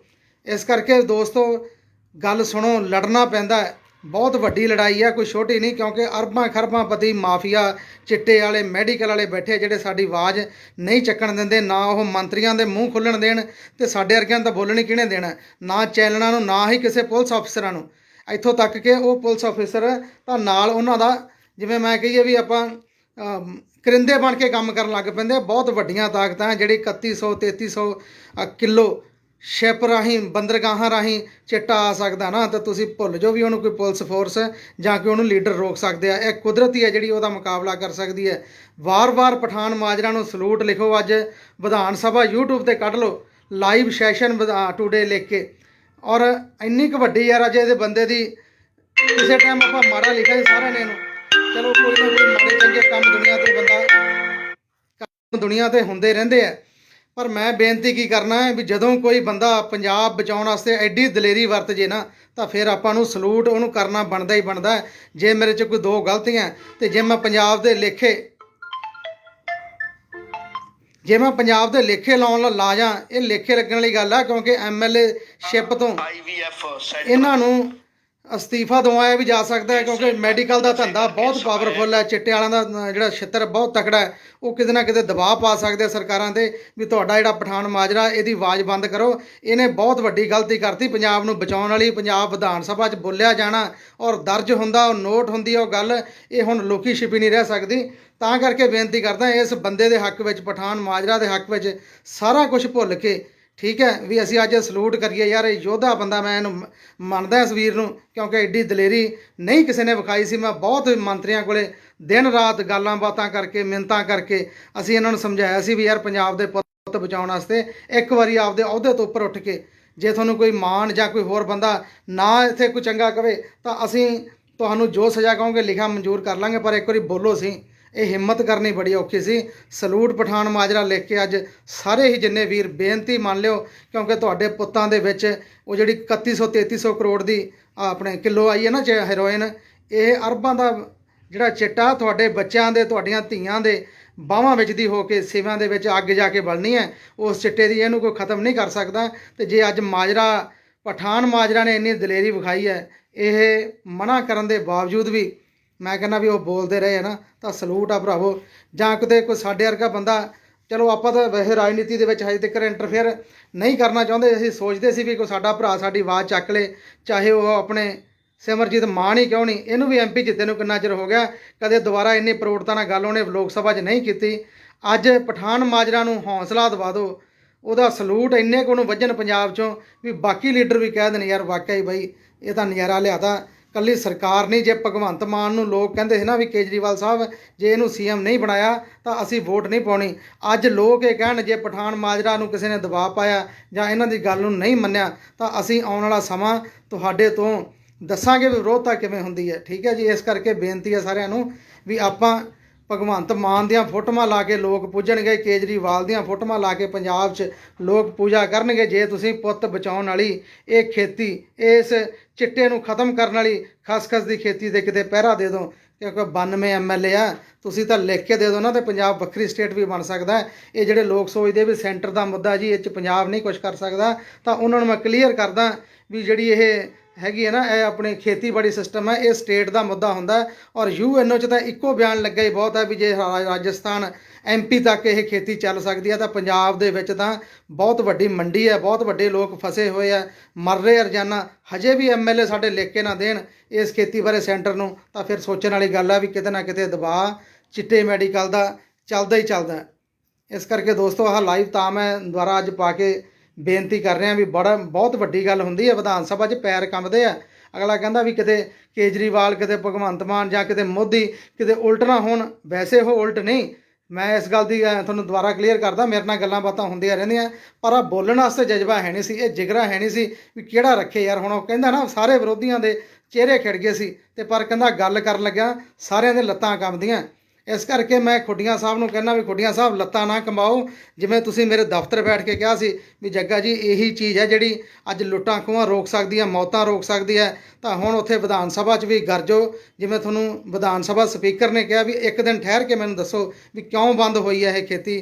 ਇਸ ਕਰਕੇ ਦੋਸਤੋ, ਗੱਲ ਸੁਣੋ, ਲੜਨਾ ਪੈਂਦਾ ਹੈ। ਬਹੁਤ ਵੱਡੀ ਲੜਾਈ ਆ ਕੋਈ ਛੋਟੀ ਨਹੀਂ ਕਿਉਂਕਿ ਅਰਬਾਂ ਖਰਬਾਂ ਪਤੀ ਮਾਫੀਆ ਚਿੱਟੇ ਵਾਲੇ ਮੈਡੀਕਲ ਵਾਲੇ ਬੈਠੇ ਜਿਹੜੇ ਸਾਡੀ ਆਵਾਜ਼ ਨਹੀਂ ਚੱਕਣ ਦਿੰਦੇ ਨਾ ਉਹ ਮੰਤਰੀਆਂ ਦੇ ਮੂੰਹ ਖੁੱਲਣ ਦੇਣ ਤੇ ਸਾਡੇ ਵਰਗਿਆਂ ਦਾ ਬੋਲਣ ਹੀ ਕਿਹਨੇ ਦੇਣਾ? ਨਾ ਚੈਨਲਾਂ ਨੂੰ ਨਾ ਹੀ ਕਿਸੇ ਪੁਲਿਸ ਅਫਸਰਾਂ ਨੂੰ। ਇੱਥੋਂ ਤੱਕ ਕਿ ਉਹ ਪੁਲਿਸ ਅਫਸਰ ਤਾਂ ਨਾਲ ਉਹਨਾਂ ਦਾ ਜਿਵੇਂ ਮੈਂ ਕਹੀਏ ਵੀ ਆਪਾਂ ਕਰਿੰਦੇ ਬਣ ਕੇ ਕੰਮ ਕਰਨ ਲੱਗ ਪੈਂਦੇ ਬਹੁਤ ਵੱਡੀਆਂ ਤਾਕਤਾਂ ਜਿਹੜੀ 3100 3300 ਅ, ਕਿਲੋ ਸ਼ਿਪ ਰਾਹੀਂ, ਬੰਦਰਗਾਹਾਂ ਰਾਹੀਂ ਚਿੱਟਾ ਆ ਸਕਦਾ ਨਾ, ਤਾਂ ਤੁਸੀਂ ਭੁੱਲ ਜਾਓ ਵੀ ਉਹਨੂੰ ਕੋਈ ਪੁਲਿਸ ਫੋਰਸ ਜਾਂ ਕਿ ਉਹਨੂੰ ਲੀਡਰ ਰੋਕ ਸਕਦੇ ਆ। ਇਹ ਕੁਦਰਤੀ ਹੈ ਜਿਹੜੀ ਉਹਦਾ ਮੁਕਾਬਲਾ ਕਰ ਸਕਦੀ ਹੈ। ਵਾਰ-ਵਾਰ ਪਠਾਨ ਮਾਜਰਾ ਨੂੰ ਸਲੂਟ ਲਿਖੋ ਅੱਜ। ਵਿਧਾਨ ਸਭਾ YouTube ਤੇ ਕੱਢ ਲਓ। ਲਾਈਵ ਸੈਸ਼ਨ ਟੂਡੇ ਲਿਖ ਕੇ। ਔਰ ਇੰਨੀ ਕੁ ਵੱਡੀ ਯਾਰ ਅਜੇ ਇਹਦੇ ਬੰਦੇ ਦੀ, ਕਿਸੇ ਟਾਈਮ ਆਪਾਂ ਮਾੜਾ ਲਿਖਿਆ ਸੀ ਸਾਰਿਆਂ ਨੇ ਇਹਨੂੰ। ਚਲੋ ਕੋਈ ਨਾ ਕੋਈ ਮਾੜੇ ਚੰਗੇ ਕੰਮ ਦੁਨੀਆ ਤੇ ਬੰਦਾ, ਕੰਮ ਦੁਨੀਆ ਤੇ ਹੁੰਦੇ ਰਹਿੰਦੇ ਆ। ਪਰ ਮੈਂ ਬੇਨਤੀ ਕੀ ਕਰਨਾ ਹੈ ਵੀ ਜਦੋਂ ਕੋਈ ਬੰਦਾ ਪੰਜਾਬ ਬਚਾਉਣ ਵਾਸਤੇ ਐਡੀ ਦਲੇਰੀ ਵਰਤ ਜੇ ਨਾ ਤਾਂ ਫਿਰ ਆਪਾਂ ਨੂੰ ਸਲੂਟ ਉਹਨੂੰ ਕਰਨਾ ਬਣਦਾ ਹੀ ਬਣਦਾ ਹੈ। ਜੇ ਮੇਰੇ 'ਚ ਕੋਈ ਦੋ ਗਲਤੀਆਂ ਤੇ ਜੇ ਮੈਂ ਪੰਜਾਬ ਦੇ ਲੇਖੇ ਜੇ ਮੈਂ ਪੰਜਾਬ ਦੇ ਲੇਖੇ ਲਾਉਣ ਲਾ- ਜਾਂ ਇਹ ਲੇਖੇ ਲੱਗਣ ਵਾਲੀ ਗੱਲ ਆ ਕਿਉਂਕਿ ਐਮਐਲਏ ਸ਼ਿਪ ਤੋਂ ਇਹਨਾਂ ਨੂੰ ਅਸਤੀਫਾ ਦਵਾਇਆ ਵੀ ਜਾ ਸਕਦਾ ਹੈ ਕਿਉਂਕਿ ਮੈਡੀਕਲ ਦਾ ਧੰਦਾ ਬਹੁਤ ਪਾਵਰਫੁਲ ਹੈ। ਚਿੱਟੇ ਵਾਲਿਆਂ ਦਾ ਜਿਹੜਾ ਛਿੱਤਰ ਬਹੁਤ ਤਕੜਾ ਹੈ ਉਹ ਕਿਤੇ ਨਾ ਕਿਤੇ ਦਬਾਅ ਪਾ ਸਕਦੇ ਆ ਸਰਕਾਰਾਂ ਤੇ ਵੀ ਤੁਹਾਡਾ ਜਿਹੜਾ ਪਠਾਨ ਮਾਜਰਾ ਇਹਦੀ ਆਵਾਜ਼ ਬੰਦ ਕਰੋ। ਇਹਨੇ ਬਹੁਤ ਵੱਡੀ ਗਲਤੀ ਕਰਤੀ ਪੰਜਾਬ ਨੂੰ ਬਚਾਉਣ ਵਾਲੀ ਪੰਜਾਬ ਵਿਧਾਨ ਸਭਾ 'ਚ ਬੋਲਿਆ ਜਾਣਾ ਔਰ ਦਰਜ ਹੁੰਦਾ ਉਹ ਨੋਟ ਹੁੰਦੀ ਉਹ ਗੱਲ ਇਹ ਹੁਣ ਲੋਕੀ ਛਿਪੀ ਨਹੀਂ ਰਹਿ ਸਕਦੀ। ਤਾਂ ਕਰਕੇ ਬੇਨਤੀ ਕਰਦਾ ਇਸ ਬੰਦੇ ਦੇ ਹੱਕ ਵਿੱਚ ਪਠਾਨ ਮਾਜਰਾ ਦੇ ਹੱਕ ਵਿੱਚ ਸਾਰਾ ਕੁਝ ਭੁੱਲ ਕੇ ਠੀਕ ਹੈ ਵੀ ਅਸੀਂ ਅੱਜ ਸਲੂਟ ਕਰੀਏ, ਯਾਰ ਇਹ ਯੋਧਾ ਬੰਦਾ ਮੈਂ ਇਹਨੂੰ ਮੰਨਦਾ ਇਸ ਵੀਰ ਨੂੰ, ਕਿਉਂਕਿ ਐਡੀ ਦਲੇਰੀ ਨਹੀਂ ਕਿਸੇ ਨੇ ਵਿਖਾਈ ਸੀ। ਮੈਂ ਬਹੁਤ ਮੰਤਰੀਆਂ ਕੋਲੇ ਦਿਨ ਰਾਤ ਗੱਲਾਂ ਬਾਤਾਂ ਕਰਕੇ ਮਿੰਤਾਂ ਕਰਕੇ ਅਸੀਂ ਇਹਨਾਂ ਨੂੰ ਸਮਝਾਇਆ ਸੀ ਵੀ ਯਾਰ ਪੰਜਾਬ ਦੇ ਪੁੱਤ ਬਚਾਉਣ ਵਾਸਤੇ ਇੱਕ ਵਾਰੀ ਆਪਦੇ ਅਹੁਦੇ ਤੋਂ ਉੱਪਰ ਉੱਠ ਕੇ ਜੇ ਤੁਹਾਨੂੰ ਕੋਈ ਮਾਨ ਜਾਂ ਕੋਈ ਹੋਰ ਬੰਦਾ ਨਾ ਇੱਥੇ ਕੋਈ ਚੰਗਾ ਕਵੇ ਤਾਂ ਅਸੀਂ ਤੁਹਾਨੂੰ ਜੋ ਸਜ਼ਾ ਕਹੋਗੇ ਲਿਖਾ ਮਨਜ਼ੂਰ ਕਰ ਲਾਂਗੇ, ਪਰ ਇੱਕ ਵਾਰੀ ਬੋਲੋ ਸੀ। ਇਹ ਹਿੰਮਤ ਕਰਨੀ ਬੜੀ ਔਖੀ ਸੀ। ਸਲੂਟ ਪਠਾਨ ਮਾਜਰਾ ਲਿਖ ਕੇ ਅੱਜ ਸਾਰੇ ਹੀ ਜਿੰਨੇ ਵੀਰ ਬੇਨਤੀ ਮੰਨ ਲਿਓ, ਕਿਉਂਕਿ ਤੁਹਾਡੇ ਪੁੱਤਾਂ ਦੇ ਵਿੱਚ ਉਹ ਜਿਹੜੀ 3100 3300 ਕਰੋੜ ਦੀ ਆਪਣੇ ਕਿਲੋ ਆਈ ਹੈ ਨਾ ਚ ਹੈਰੋਇਨ ਇਹ ਅਰਬਾਂ ਦਾ ਜਿਹੜਾ ਚਿੱਟਾ ਤੁਹਾਡੇ ਬੱਚਿਆਂ ਦੇ, ਤੁਹਾਡੀਆਂ ਧੀਆਂ ਦੇ ਬਾਹਾਂ ਵਿੱਚ ਦੀ ਹੋ ਕੇ ਸਿਵਾਂ ਦੇ ਵਿੱਚ ਅੱਗ ਜਾ ਕੇ ਬਲਣੀ ਹੈ, ਉਸ ਚਿੱਟੇ ਦੀ ਇਹਨੂੰ ਕੋਈ ਖਤਮ ਨਹੀਂ ਕਰ ਸਕਦਾ। ਤੇ ਜੇ ਅੱਜ ਮਾਜਰਾ, ਪਠਾਨ ਮਾਜਰਾ ਨੇ ਇੰਨੀ ਦਲੇਰੀ ਵਿਖਾਈ ਹੈ, ਇਹ ਮਨਾ ਕਰਨ ਦੇ ਬਾਵਜੂਦ ਵੀ ਮੈਂ ਕਹਿੰਦਾ ਵੀ ਉਹ ਬੋਲਦੇ ਰਹੇ ਆ ਨਾ, ਤਾਂ ਸਲੂਟ ਆ ਭਰਾਵੋ। ਜਾਂ ਕਿਤੇ ਕੋਈ ਸਾਡੇ ਵਰਗਾ ਬੰਦਾ, ਚਲੋ ਆਪਾਂ ਤਾਂ ਵੈਸੇ ਰਾਜਨੀਤੀ ਦੇ ਵਿੱਚ ਹਜੇ ਤੱਕ ਇੰਟਰਫੇਅਰ ਨਹੀਂ ਕਰਨਾ ਚਾਹੁੰਦੇ, ਅਸੀਂ ਸੋਚਦੇ ਸੀ ਵੀ ਕੋਈ ਸਾਡਾ ਭਰਾ ਸਾਡੀ ਆਵਾਜ਼ ਚੱਕ ਲੇ, ਚਾਹੇ ਉਹ ਆਪਣੇ ਸਿਮਰਜੀਤ ਮਾਨ ਹੀ ਕਿਉਂ ਨਹੀਂ, ਇਹਨੂੰ ਵੀ ਐਮਪੀ ਜਿੱਤੇ ਨੂੰ ਕਿੰਨਾ ਚਿਰ ਹੋ ਗਿਆ, ਕਦੇ ਦੁਬਾਰਾ ਇੰਨੀ ਪ੍ਰੋੜਤਾ ਨਾਲ ਗੱਲ ਉਹਨੇ ਲੋਕ ਸਭਾ 'ਚ ਨਹੀਂ ਕੀਤੀ। ਅੱਜ ਪਠਾਨ ਮਾਜਰਾ ਨੂੰ ਹੌਸਲਾ ਦਵਾ ਦਿਓ, ਉਹਦਾ ਸਲੂਟ ਇੰਨੇ ਕੁ ਨੂੰ ਵੱਜਣ ਪੰਜਾਬ 'ਚੋਂ, ਵੀ ਬਾਕੀ ਲੀਡਰ ਵੀ ਕਹਿ ਦੇਣ, ਯਾਰ ਵਾਕਿਆ ਹੀ ਬਈ, ਇਹ ਤਾਂ ਨਜ਼ਾਰਾ ਲਿਆਤਾ। ਕੱਲੀ ਸਰਕਾਰ ਨਹੀਂ, ਜੇ ਭਗਵੰਤ ਮਾਨ ਨੂੰ ਲੋਕ ਕਹਿੰਦੇ ਸੀ ਨਾ ਵੀ ਕੇਜਰੀਵਾਲ ਸਾਹਿਬ, ਜੇ ਇਹਨੂੰ ਸੀਐਮ ਨਹੀਂ ਬਣਾਇਆ, ਤਾਂ ਅਸੀਂ ਵੋਟ ਨਹੀਂ ਪਾਉਣੀ। ਅੱਜ ਲੋਕ ਇਹ ਕਹਿਣ, ਜੇ ਪਠਾਨ ਮਾਜਰਾ ਨੂੰ ਕਿਸੇ ਨੇ ਦਬਾਅ ਪਾਇਆ ਜਾਂ ਇਹਨਾਂ ਦੀ ਗੱਲ ਨੂੰ ਨਹੀਂ ਮੰਨਿਆ, ਤਾਂ ਅਸੀਂ ਆਉਣ ਵਾਲਾ ਸਮਾਂ ਤੁਹਾਡੇ ਤੋਂ ਦੱਸਾਂਗੇ ਵੀ ਵਿਰੋਧਤਾ ਕਿਵੇਂ ਹੁੰਦੀ ਹੈ। ਠੀਕ ਹੈ ਜੀ, ਇਸ ਕਰਕੇ ਬੇਨਤੀ ਹੈ ਸਾਰਿਆਂ ਨੂੰ ਵੀ ਆਪਾਂ ਭਗਵੰਤ ਮਾਨ ਦੀਆਂ ਫੋਟੋਆਂ ਲਾ ਕੇ ਲੋਕ ਪੂਜਣਗੇ, ਕੇਜਰੀਵਾਲ ਦੀਆਂ ਫੋਟੋਆਂ ਲਾ ਕੇ ਪੰਜਾਬ 'ਚ ਲੋਕ ਪੂਜਾ ਕਰਨਗੇ। ਜੇ ਤੁਸੀਂ ਪੁੱਤ ਬਚਾਉਣ ਵਾਲੀ ਇਹ ਖੇਤੀ, ਇਸ ਚਿੱਟੇ ਨੂੰ ਖਤਮ ਕਰਨ ਵਾਲੀ ਖਸਖਸ ਦੀ ਖੇਤੀ ਦੇ ਕਿਤੇ ਪਹਿਰਾ ਦੇ ਦਿਓ, ਕਿਉਂਕਿ 92 ਐਮਐਲਏ ਆ, ਤੁਸੀਂ ਤਾਂ ਲਿਖ ਕੇ ਦੇ ਦਿਓ ਨਾ ਤੇ ਪੰਜਾਬ ਵੱਖਰੀ ਸਟੇਟ ਵੀ ਬਣ ਸਕਦਾ ਇਹ ਜਿਹੜੇ ਲੋਕ ਸੋਚਦੇ ਵੀ ਸੈਂਟਰ ਦਾ ਮੁੱਦਾ ਜੀ, ਇਹ 'ਚ ਪੰਜਾਬ ਨਹੀਂ ਕੁਝ ਕਰ ਸਕਦਾ, ਤਾਂ ਉਹਨਾਂ ਨੂੰ ਮੈਂ ਕਲੀਅਰ ਕਰਦਾ ਵੀ ਜਿਹੜੀ ਇਹ ਹੈਗੀ ਹੈ ਨਾ, ਇਹ ਆਪਣੇ ਖੇਤੀਬਾੜੀ ਸਿਸਟਮ ਹੈ, ਇਹ ਸਟੇਟ ਦਾ ਮੁੱਦਾ ਹੁੰਦਾ ਹੈ ਔਰ ਯੂਐਨਓ 'ਚ ਤਾਂ ਇੱਕੋ ਬਿਆਨ ਲੱਗਾ ਹੀ ਬਹੁਤ ਹੈ ਵੀ ਜੇ ਰਾ- ਰਾਜਸਥਾਨ ਐਮਪੀ ਤੱਕ ਇਹ ਖੇਤੀ ਚੱਲ ਸਕਦੀ ਹੈ ਤਾਂ ਪੰਜਾਬ ਦੇ ਵਿੱਚ ਤਾਂ ਬਹੁਤ ਵੱਡੀ ਮੰਡੀ ਹੈ, ਬਹੁਤ ਵੱਡੇ ਲੋਕ ਫਸੇ ਹੋਏ ਆ ਮਰ ਰਹੇ ਆ ਰੋਜ਼ਾਨਾ, ਹਜੇ ਵੀ ਐਮਐਲਏ ਸਾਡੇ ਲਿਖ ਕੇ ਨਾ ਦੇਣ ਇਸ ਖੇਤੀ ਬਾਰੇ ਸੈਂਟਰ ਨੂੰ, ਤਾਂ ਫਿਰ ਸੋਚਣ ਵਾਲੀ ਗੱਲ ਆ ਵੀ ਕਿਤੇ ਨਾ ਕਿਤੇ ਦਬਾਅ ਚਿੱਟੇ ਮੈਡੀਕਲ ਦਾ ਚੱਲਦਾ ਹੀ ਚੱਲਦਾ ਇਸ ਕਰਕੇ ਦੋਸਤੋ, ਆਹ ਲਾਈਵ ਤਾਂ ਮੈਂ ਦੁਬਾਰਾ ਅੱਜ ਪਾ ਕੇ ਬੇਨਤੀ ਕਰ ਰਿਹਾ ਵੀ ਬੜਾ, ਬਹੁਤ ਵੱਡੀ ਗੱਲ ਹੁੰਦੀ ਹੈ, ਵਿਧਾਨ ਸਭਾ 'ਚ ਪੈਰ ਕੰਬਦੇ ਆ। ਅਗਲਾ ਕਹਿੰਦਾ ਵੀ ਕਿਤੇ ਕੇਜਰੀਵਾਲ, ਕਿਤੇ ਭਗਵੰਤ ਮਾਨ ਜਾਂ ਕਿਤੇ ਮੋਦੀ, ਕਿਤੇ ਉਲਟ ਨਾ ਹੋਣ। ਵੈਸੇ ਉਹ ਉਲਟ ਨਹੀਂ। ਮੈਂ ਇਸ ਗੱਲ ਦੀ ਤੁਹਾਨੂੰ ਦੁਬਾਰਾ ਕਲੀਅਰ ਕਰਦਾ, ਮੇਰੇ ਨਾਲ ਗੱਲਾਂ ਬਾਤਾਂ ਹੁੰਦੀਆਂ ਰਹਿੰਦੀਆਂ। ਪਰ ਆ ਬੋਲਣ ਵਾਸਤੇ ਜਜ਼ਬਾ ਹੈ ਨਹੀਂ ਸੀ, ਇਹ ਜਿਗਰਾ ਹੈ ਨਹੀਂ ਸੀ ਵੀ ਕਿਹੜਾ ਰੱਖੇ ਯਾਰ। ਹੁਣ ਉਹ ਕਹਿੰਦਾ ਨਾ, ਸਾਰੇ ਵਿਰੋਧੀਆਂ ਦੇ ਚਿਹਰੇ ਖਿੜ ਗਏ ਸੀ। ਤੇ ਪਰ ਕਹਿੰਦਾ ਗੱਲ ਕਰਨ ਲੱਗਿਆ ਸਾਰਿਆਂ ਦੇ ਲੱਤਾਂ ਕੰਬਦੀਆਂ। ਇਸ ਕਰਕੇ ਮੈਂ ਖੁੱਡੀਆਂ ਸਾਹਿਬ ਨੂੰ ਕਹਿੰਦਾ ਵੀ ਖੁੱਡੀਆਂ ਸਾਹਿਬ ਲੱਤਾਂ ਨਾ ਕਮਾਓ ਜਿਵੇਂ ਤੁਸੀਂ ਮੇਰੇ ਦਫ਼ਤਰ ਬੈਠ ਕੇ ਕਿਹਾ ਸੀ ਵੀ ਜੱਗਾ ਜੀ, ਇਹੀ ਚੀਜ਼ ਹੈ ਜਿਹੜੀ ਅੱਜ ਲੁੱਟਾਂ ਖੋਹਾਂ ਰੋਕ ਸਕਦੀ ਹੈ, ਮੌਤਾਂ ਰੋਕ ਸਕਦੀ ਹੈ। ਤਾਂ ਹੁਣ ਉੱਥੇ ਵਿਧਾਨ ਸਭਾ 'ਚ ਵੀ ਗਰਜੋ ਜਿਵੇਂ ਤੁਹਾਨੂੰ ਵਿਧਾਨ ਸਭਾ ਸਪੀਕਰ ਨੇ ਕਿਹਾ ਵੀ ਇੱਕ ਦਿਨ ਠਹਿਰ ਕੇ ਮੈਨੂੰ ਦੱਸੋ ਵੀ ਕਿਉਂ ਬੰਦ ਹੋਈ ਹੈ ਇਹ ਖੇਤੀ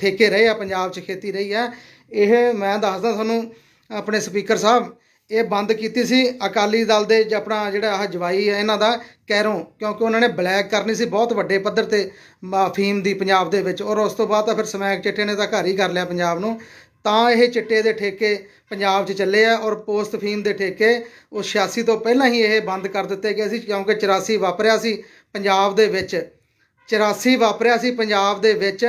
ਠੇਕੇ ਰਹੇ ਆ, ਪੰਜਾਬ 'ਚ ਖੇਤੀ ਰਹੀ ਹੈ। ਇਹ ਮੈਂ ਦੱਸਦਾ ਤੁਹਾਨੂੰ ਆਪਣੇ ਸਪੀਕਰ ਸਾਹਿਬ ਇਹ ਬੰਦ ਕੀਤੀ ਸੀ। ਅਕਾਲੀ ਦਲ ਦੇ ਜ- ਆਪਣਾ ਜਿਹੜਾ ਆਹ ਜਵਾਈ ਹੈ, ਇਹਨਾਂ ਦਾ ਕੈਰੋਂ ਕਿਉਂਕਿ ਉਹਨਾਂ ਨੇ ਬਲੈਕ ਕਰਨੀ ਸੀ ਬਹੁਤ ਵੱਡੇ ਪੱਧਰ ਤੇ ਮ- ਅਫੀਮ ਦੀ ਪੰਜਾਬ ਦੇ ਵਿੱਚ। ਔਰ ਉਸ ਤੋਂ ਬਾਅਦ ਤਾਂ ਫਿਰ ਸਮੈਕ ਚਿੱਟੇ ਨੇ ਤਾਂ ਘਰ ਹੀ ਕਰ ਲਿਆ ਪੰਜਾਬ ਨੂੰ। ਤਾਂ ਇਹ ਚਿੱਟੇ ਦੇ ਠੇਕੇ ਪੰਜਾਬ 'ਚ ਚੱਲੇ ਆ ਔਰ ਪੋਸਟ ਫੀਮ ਦੇ ਠੇਕੇ, ਉਹ 86 ਤੋਂ ਪਹਿਲਾਂ ਹੀ ਇਹ ਬੰਦ ਕਰ ਦਿੱਤੇ ਗਏ ਸੀ, ਕਿਉਂਕਿ 84 ਵਾਪਰਿਆ ਸੀ ਪੰਜਾਬ ਦੇ ਵਿੱਚ। 84 ਵਾਪਰਿਆ ਸੀ ਪੰਜਾਬ ਦੇ ਵਿੱਚ।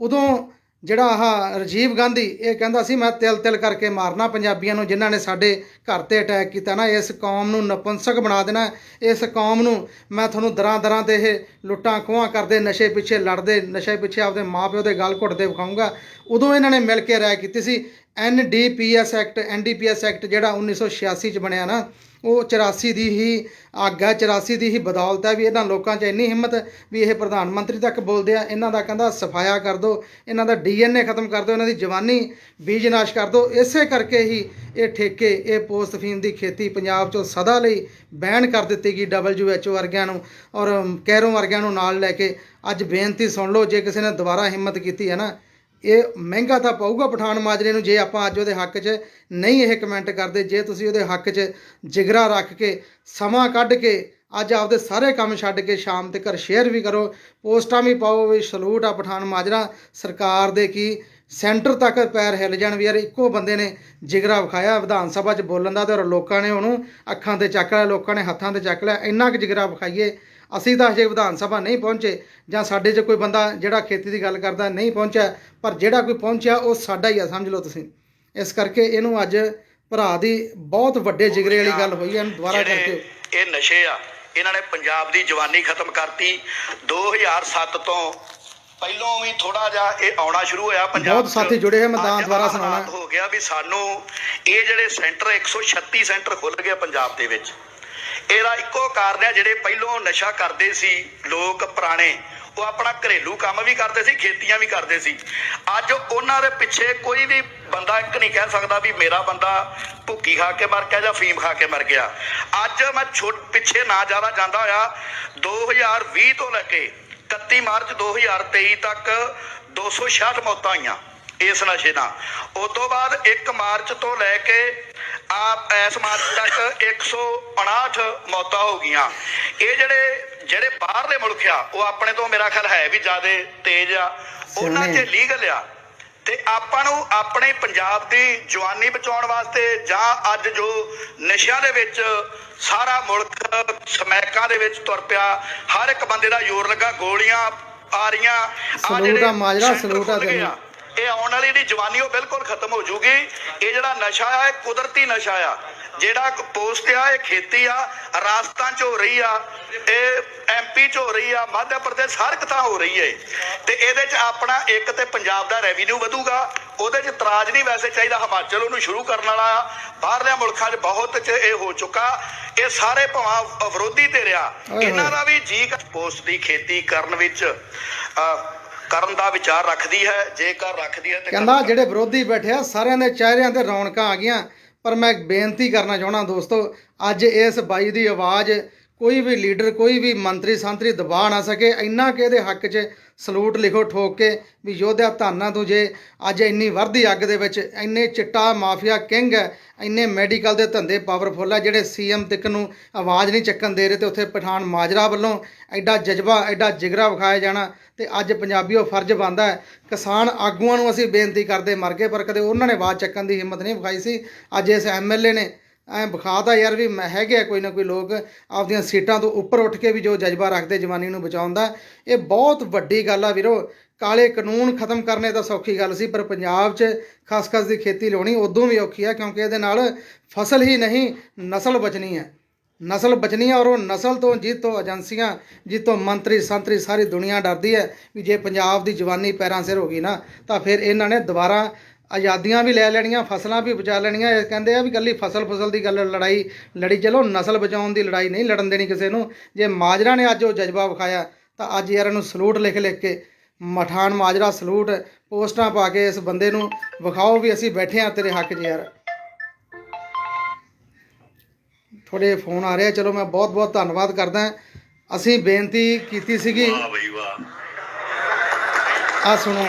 ਉਦੋਂ ਜਿਹੜਾ ਆਹ ਰਾਜੀਵ ਗਾਂਧੀ, ਇਹ ਕਹਿੰਦਾ ਸੀ, ਮੈਂ ਤਿਲ ਤਿਲ ਕਰਕੇ ਮਾਰਨਾ ਪੰਜਾਬੀਆਂ ਨੂੰ, ਜਿਨ੍ਹਾਂ ਨੇ ਸਾਡੇ ਘਰ ਤੇ ਅਟੈਕ ਕੀਤਾ ਨਾ, ਇਸ ਕੌਮ ਨੂੰ ਨਪੁੰਸਕ ਬਣਾ ਦੇਣਾ, ਇਸ ਕੌਮ ਨੂੰ ਮੈਂ ਤੁਹਾਨੂੰ ਦਰਾਂ ਦਰਾਂ ਤੇ ਇਹ ਲੁੱਟਾਂ ਖੋਹਾਂ ਕਰਦੇ, ਨਸ਼ੇ ਪਿੱਛੇ ਲੜਦੇ, ਨਸ਼ੇ ਪਿੱਛੇ ਆਪਦੇ ਮਾਪਿਓ ਦੇ ਗਲ ਘੁੱਟਦੇ ਵਿਖਾਊਂਗਾ। ਉਦੋਂ ਇਹਨਾਂ ਨੇ ਮਿਲ ਕੇ ਰਾਇ ਕੀਤੀ ਸੀ ਐਨਡੀਪੀਐਸ ਐਕਟ ਐਨਡੀਪੀਐਸ ਐਕਟ ਜਿਹੜਾ 1986 ਚ ਬਣਿਆ ਨਾ ਉਹ 84 ਦੀ ਹੀ ਅੱਗ ਹੈ 84 ਦੀ ਹੀ ਬਦੌਲਤ ਹੈ ਵੀ ਇਹਨਾਂ ਲੋਕਾਂ 'ਚ ਇੰਨੀ ਹਿੰਮਤ ਵੀ ਇਹ ਪ੍ਰਧਾਨ ਮੰਤਰੀ ਤੱਕ ਬੋਲਦੇ ਆ, ਇਹਨਾਂ ਦਾ ਕਹਿੰਦਾ ਸਫਾਇਆ ਕਰ ਦਿਓ, ਇਹਨਾਂ ਦਾ ਡੀਐਨਏ ਖਤਮ ਕਰ ਦਿਓ, ਇਹਨਾਂ ਦੀ ਜਵਾਨੀ ਬੀਜ ਨਾਸ਼ ਕਰ ਦਿਓ, ਇਸੇ ਕਰਕੇ ਹੀ ਇਹ ਠੇਕੇ, ਇਹ ਪੋਸਟ ਫੀਮ ਦੀ ਖੇਤੀ ਪੰਜਾਬ 'ਚੋਂ ਸਦਾ ਲਈ ਬੈਨ ਕਰ ਦਿੱਤੀ ਗਈ WHO ਵਰਗਿਆਂ ਨੂੰ ਔਰ ਕੈਰੋ ਵਰਗਿਆਂ ਨੂੰ ਨਾਲ ਲੈ ਕੇ ਅੱਜ ਬੇਨਤੀ ਸੁਣ ਲਓ, ਜੇ ਕਿਸੇ ਨੇ ਦੁਬਾਰਾ ਹਿੰਮਤ ਕੀਤੀ ਹੈ ਨਾ ਇਹ ਮਹਿੰਗਾ ਤਾਂ ਪਊਗਾ ਪਠਾਨ ਮਾਜਰੇ ਨੂੰ, ਜੇ ਆਪਾਂ ਅੱਜ ਉਹਦੇ ਹੱਕ 'ਚ ਨਹੀਂ ਇਹ ਕਮੈਂਟ ਕਰਦੇ, ਜੇ ਤੁਸੀਂ ਉਹਦੇ ਹੱਕ 'ਚ ਜਿਗਰਾ ਰੱਖ ਕੇ, ਸਮਾਂ ਕੱਢ ਕੇ, ਅੱਜ ਆਪਦੇ ਸਾਰੇ ਕੰਮ ਛੱਡ ਕੇ ਸ਼ਾਮ ਤੱਕ ਸ਼ੇਅਰ ਵੀ ਕਰੋ, ਪੋਸਟਾਂ ਵੀ ਪਾਓ, ਵੀ ਸਲੂਟ ਆ ਪਠਾਨ ਮਾਜਰਾ, ਸਰਕਾਰ ਦੇ ਕੀ ਸੈਂਟਰ ਤੱਕ ਪੈਰ ਹਿੱਲ ਜਾਣ ਵੀ ਯਾਰ ਇੱਕੋ ਬੰਦੇ ਨੇ ਜਿਗਰਾ ਵਿਖਾਇਆ ਵਿਧਾਨ ਸਭਾ 'ਚ ਬੋਲਣ ਦਾ ਤੇ ਔਰ ਲੋਕਾਂ ਨੇ ਉਹਨੂੰ ਅੱਖਾਂ ਤੇ ਚੱਕ ਲਿਆ, ਲੋਕਾਂ ਨੇ ਹੱਥਾਂ ਤੇ ਚੱਕ ਲਿਆ, ਇੰਨਾ ਕੁ ਜਿਗਰਾ ਵਿਖਾਈਏ ਅਸੀਂ ਤਾਂ ਹਜੇ ਵਿਧਾਨ ਸਭਾ ਨਹੀਂ ਪਹੁੰਚੇ ਜਾਂ ਸਾਡੇ 'ਚ ਕੋਈ ਬੰਦਾ ਜਿਹੜਾ ਖੇਤੀ ਦੀ ਗੱਲ ਕਰਦਾ ਨਹੀਂ ਪਹੁੰਚਿਆ ਪਰ ਜਿਹੜਾ ਕੋਈ ਪਹੁੰਚਿਆ ਉਹ ਸਾਡਾ ਹੀ ਆ ਸਮਝ ਲਓ ਤੁਸੀਂ ਇਸ ਕਰਕੇ ਇਹਨੂੰ ਅੱਜ ਭਰਾ ਦੀ ਬਹੁਤ ਵੱਡੇ ਜਿਗਰੇ ਵਾਲੀ ਗੱਲ ਹੋਈ ਹੈ ਇਹਨੂੰ ਦੁਬਾਰਾ ਕਰਕੇ ਇਹ ਨਸ਼ੇ ਆ ਇਹਨਾਂ ਨੇ ਪੰਜਾਬ ਦੀ ਜਵਾਨੀ ਖਤਮ ਕਰਤੀ 2007 ਤੋਂ ਪਹਿਲੋਂ ਵੀ ਥੋੜਾ ਜਿਹਾ ਇਹ ਆਉਣਾ ਸ਼ੁਰੂ ਹੋਇਆ ਪੰਜਾਬ ਬਹੁਤ। ਸਾਥੀ ਜੁੜੇ ਹੋਏ, ਮੈਂ ਤਾਂ ਅੱਜ ਦੁਬਾਰਾ ਆਹ ਸੁਣਾਉਣਾ। ਹੋ ਗਿਆ ਵੀ ਸਾਨੂੰ ਇਹ ਜਿਹੜੇ ਸੈਂਟਰ 136 ਸੈਂਟਰ ਖੁੱਲ ਗਏ ਪੰਜਾਬ ਦੇ ਵਿੱਚ ਇਹਦਾ ਇੱਕੋ ਕਾਰਨ ਹੈ, ਜਿਹੜੇ ਪਹਿਲੋਂ ਨਸ਼ਾ ਕਰਦੇ ਸੀ ਲੋਕ ਪੁਰਾਣੇ, ਉਹ ਆਪਣਾ ਘਰੇਲੂ ਕੰਮ ਵੀ ਕਰਦੇ ਸੀ, ਖੇਤੀਆਂ ਵੀ ਕਰਦੇ ਸੀ। ਅੱਜ ਉਹਨਾਂ ਦੇ ਪਿੱਛੇ ਕੋਈ ਵੀ ਬੰਦਾ ਇੱਕ ਨਹੀਂ ਕਹਿ ਸਕਦਾ ਵੀ ਮੇਰਾ ਬੰਦਾ ਭੁੱਕੀ ਖਾ ਕੇ ਮਰ ਗਿਆ ਜਾਂ ਫੀਮ ਖਾ ਕੇ ਮਰ ਗਿਆ। ਅੱਜ ਮੈਂ ਛੋਟ, ਪਿੱਛੇ ਨਾ ਜ਼ਿਆਦਾ ਜਾਂਦਾ ਹੋਇਆ 2020 ਤੋਂ ਲੈ ਕੇ 31 ਮਾਰਚ 2023 ਤੱਕ 266 ਮੌਤਾਂ ਆਈਆਂ ਇਸ ਨਸ਼ੇ ਨਾਲ। ਉਸ ਤੋਂ ਬਾਅਦ 1 ਮਾਰਚ ਤੋਂ ਲੈ ਕੇ ਆ ਇਸ ਮਾਰਚ ਤੱਕ 159 ਮੌਤਾਂ ਹੋ ਗਈਆਂ। ਇਹ ਜਿਹੜੇ ਜਿਹੜੇ ਬਾਹਰਲੇ ਮੁਲਕ ਆ ਉਹ ਆਪਣੇ ਤੋਂ ਮੇਰਾ ਖਿਆਲ ਹੈ ਵੀ ਜ਼ਿਆਦਾ ਤੇਜ਼ ਆ। ਉਹਨਾਂ 'ਚ। ਲੀਗਲ ਆ। ਤੇ ਆਪਾਂ ਨੂੰ ਆਪਣੇ ਪੰਜਾਬ ਦੀ ਜਵਾਨੀ ਬਚਾਉਣ ਵਾਸਤੇ ਜਾਂ ਅੱਜ ਜੋ ਨਸ਼ਿਆਂ ਦੇ ਵਿੱਚ ਸਾਰਾ ਮੁਲਕ ਸਮੈਕਾਂ ਦੇ ਵਿੱਚ ਤੁਰ ਪਿਆ ਹਰ ਇੱਕ ਬੰਦੇ ਦਾ ਜ਼ੋਰ ਲੱਗਾ ਗੋਲੀਆਂ ਆ ਰਹੀਆਂ। ਸਲੂਟ ਜਿਹੜੇ ਆ ਮਾਜਰਾ, ਸੈਂਟਰ ਸਲੂਟ ਆ ਤੈਨੂੰ। ਇਹ ਆਉਣ ਵਾਲੀ ਜਿਹੜੀ ਜਵਾਨੀ ਉਹ ਬਿਲਕੁਲ ਖਤਮ ਹੋ ਜੂਗੀ। ਇਹ ਜਿਹੜਾ ਨਸ਼ਾ ਆ ਇਹ ਕੁਦਰਤੀ ਨਸ਼ਾ ਆ। ਜਿਹੜਾ ਪੋਸਟ ਆ ਇਹ ਖੇਤੀ ਆ ਰਾਜਸਥਾਨ ਚ ਹੋ ਰਹੀ ਆ ਇਹ ਐਮਪੀ ਚ ਹੋ ਰਹੀ ਆ ਮੱਧ ਪ੍ਰਦੇਸ਼ ਹਰ ਕਿਤਾ ਹੋ ਰਹੀ ਹੈ ਤੇ ਇਹਦੇ ਚ ਆਪਣਾ ਇੱਕ ਤੇ ਪੰਜਾਬ ਦਾ ਰੈਵਨਿਊ ਵਧੂਗਾ ਉਹਦੇ ਚ ਤਰਾਜ ਨਹੀਂ ਵੈਸੇ ਚਾਹੀਦਾ ਹਿਮਾਚਲ ਉਹਨੂੰ ਸ਼ੁਰੂ ਕਰਨ ਵਾਲਾ ਆ। ਬਾਹਰਲੇ ਮੁਲਕਾਂ 'ਚ ਬਹੁਤ ਚ ਇਹ ਹੋ ਚੁੱਕਾ ਇਹ ਸਾਰੇ ਭਾਵਾਂ ਵਿਰੋਧੀ ਤੇ ਹੋਏ। ਇਹਨਾਂ ਦਾ ਵੀ ਜੀ ਪੋਸਟ ਦੀ ਖੇਤੀ ਕਰਨ ਵਿੱਚ ਕਰਨ ਦਾ ਵਿਚਾਰ ਰੱਖਦੀ ਹੈ ਜੇਕਰ ਰੱਖਦੀ ਹੈ ਤੇ ਕਹਿੰਦਾ ਜਿਹੜੇ ਵਿਰੋਧੀ ਬੈਠੇ ਆ ਸਾਰਿਆਂ ਦੇ ਚਿਹਰਿਆਂ ਤੇ ਰੌਣਕਾਂ ਆ ਗਈਆਂ ਪਰ ਮੈਂ ਇੱਕ ਬੇਨਤੀ ਕਰਨਾ ਚਾਹਣਾ ਦੋਸਤੋ ਅੱਜ ਇਸ ਬਾਈ ਦੀ ਆਵਾਜ਼ ਕੋਈ ਵੀ ਲੀਡਰ ਕੋਈ ਵੀ ਮੰਤਰੀ ਸੰਤਰੀ ਦਬਾ ਨਾ ਸਕੇ ਇੰਨਾ ਕਿ ਇਹਦੇ ਹੱਕ 'ਚ ਸਲੂਟ ਲਿਖੋ ਠੋਕ ਕੇ ਵੀ ਯੋਧਿਆ ਧੰਨਾ ਤੂੰ ਜੇ ਅੱਜ ਇੰਨੀ ਵਰਦੀ ਅੱਗ ਦੇ ਵਿੱਚ ਇੰਨੇ ਚਿੱਟਾ ਮਾਫੀਆ ਕਿੰਗ ਹੈ, ਇੰਨੇ ਮੈਡੀਕਲ ਦੇ ਧੰਦੇ ਪਾਵਰਫੁੱਲ ਹੈ, ਜਿਹੜੇ ਸੀਐਮ ਤੱਕ ਨੂੰ ਆਵਾਜ਼ ਨਹੀਂ ਚੱਕਣ ਦੇ ਰਹੇ ਤੇ ਉੱਥੇ ਪਠਾਨ ਮਾਜਰਾ ਵੱਲੋਂ ਐਡਾ ਜਜ਼ਬਾ, ਐਡਾ ਜਿਗਰਾ ਵਿਖਾਇਆ ਜਾਣਾ ਤੇ ਅੱਜ ਪੰਜਾਬੀਓ ਫਰਜ਼ ਬਣਦਾ ਹੈ, ਕਿਸਾਨ ਆਗੂਆਂ ਨੂੰ ਅਸੀਂ ਬੇਨਤੀ ਕਰਦੇ ਮਰ ਗਏ, ਪਰ ਕਦੇ ਉਹਨਾਂ ਨੇ ਆਵਾਜ਼ ਚੱਕਣ ਦੀ ਹਿੰਮਤ ਨਹੀਂ ਵਿਖਾਈ ਸੀ। ਅੱਜ ਇਸ ਐਮਐਲਏ ਨੇ ਐ ਵਿਖਾਤਾ ਯਾਰ ਵੀ ਮੈਂ ਹੈਗੇ ਆ ਕੋਈ ਨਾ ਕੋਈ ਲੋਕ ਆਪਦੀਆਂ ਸੀਟਾਂ ਤੋਂ ਉੱਪਰ ਉੱਠ ਕੇ ਵੀ ਜੋ ਜਜ਼ਬਾ ਰੱਖਦੇ ਜਵਾਨੀ ਨੂੰ ਬਚਾਉਣ ਦਾ। ਇਹ ਬਹੁਤ ਵੱਡੀ ਗੱਲ ਆ ਵੀਰੋ। ਕਾਲੇ ਕਾਨੂੰਨ ਖਤਮ ਕਰਨੇ ਤਾਂ ਸੌਖੀ ਗੱਲ ਸੀ, ਪਰ ਪੰਜਾਬ 'ਚ ਖਸਖਸ ਦੀ ਖੇਤੀ ਲਾਉਣੀ ਉਦੋਂ ਵੀ ਔਖੀ ਆ, ਕਿਉਂਕਿ ਇਹਦੇ ਨਾਲ ਫਸਲ ਹੀ ਨਹੀਂ, ਨਸਲ ਬਚਣੀ ਹੈ। ਨਸਲ ਬਚਣੀ ਹੈ ਔਰ ਉਹ ਨਸਲ ਤੋਂ ਜਿੱਤੋਂ ਏਜੰਸੀਆਂ, ਜਿੱਤੋਂ ਮੰਤਰੀ, ਸੰਤਰੀ ਸਾਰੀ ਦੁਨੀਆ ਡਰਦੀ ਹੈ ਵੀ ਜੇ ਪੰਜਾਬ ਦੀ ਜਵਾਨੀ ਪੈਰਾਂ ਸਿਰ ਹੋ ਗਈ ਨਾ, ਤਾਂ ਫਿਰ ਇਹਨਾਂ ਨੇ ਦੁਬਾਰਾ ਆਜ਼ਾਦੀਆਂ ਵੀ ਲੈ ਲੈਣੀਆਂ ਫਸਲਾਂ ਵੀ ਬਚਾ ਲੈਣੀਆਂ। ਇਹ ਕਹਿੰਦੇ ਆ ਵੀ ਕੱਲੀ ਫਸਲ ਫਸਲ ਦੀ ਗੱਲ ਲੜਾਈ ਲੜੀ ਚਲੋ ਨਸਲ ਬਚਾਉਣ ਦੀ ਲੜਾਈ ਨਹੀਂ ਲੜਨ ਦੇਣੀ ਕਿਸੇ ਨੂੰ। ਜੇ ਮਾਜਰਾ ਨੇ ਅੱਜ ਉਹ ਜਜ਼ਬਾ ਵਿਖਾਇਆ ਤਾਂ ਅੱਜ ਯਾਰ ਇਹਨੂੰ ਸਲੂਟ ਲਿਖ ਲਿਖ ਕੇ ਮਠਾਨ ਮਾਜਰਾ ਸਲੂਟ ਪੋਸਟਾਂ ਪਾ ਕੇ ਇਸ ਬੰਦੇ ਨੂੰ ਵਿਖਾਓ ਵੀ ਅਸੀਂ ਬੈਠੇ ਆ ਤੇਰੇ ਹੱਕ 'ਚ ਯਾਰ। ਥੋੜੇ ਫੋਨ ਆ ਰਿਹਾ ਚਲੋ ਮੈਂ ਬਹੁਤ ਬਹੁਤ ਧੰਨਵਾਦ ਕਰਦਾ। ਅਸੀਂ ਬੇਨਤੀ ਕੀਤੀ ਸੀਗੀ। ਵਾਹ ਬਈ ਵਾਹ। ਆ ਸੁਣੋ।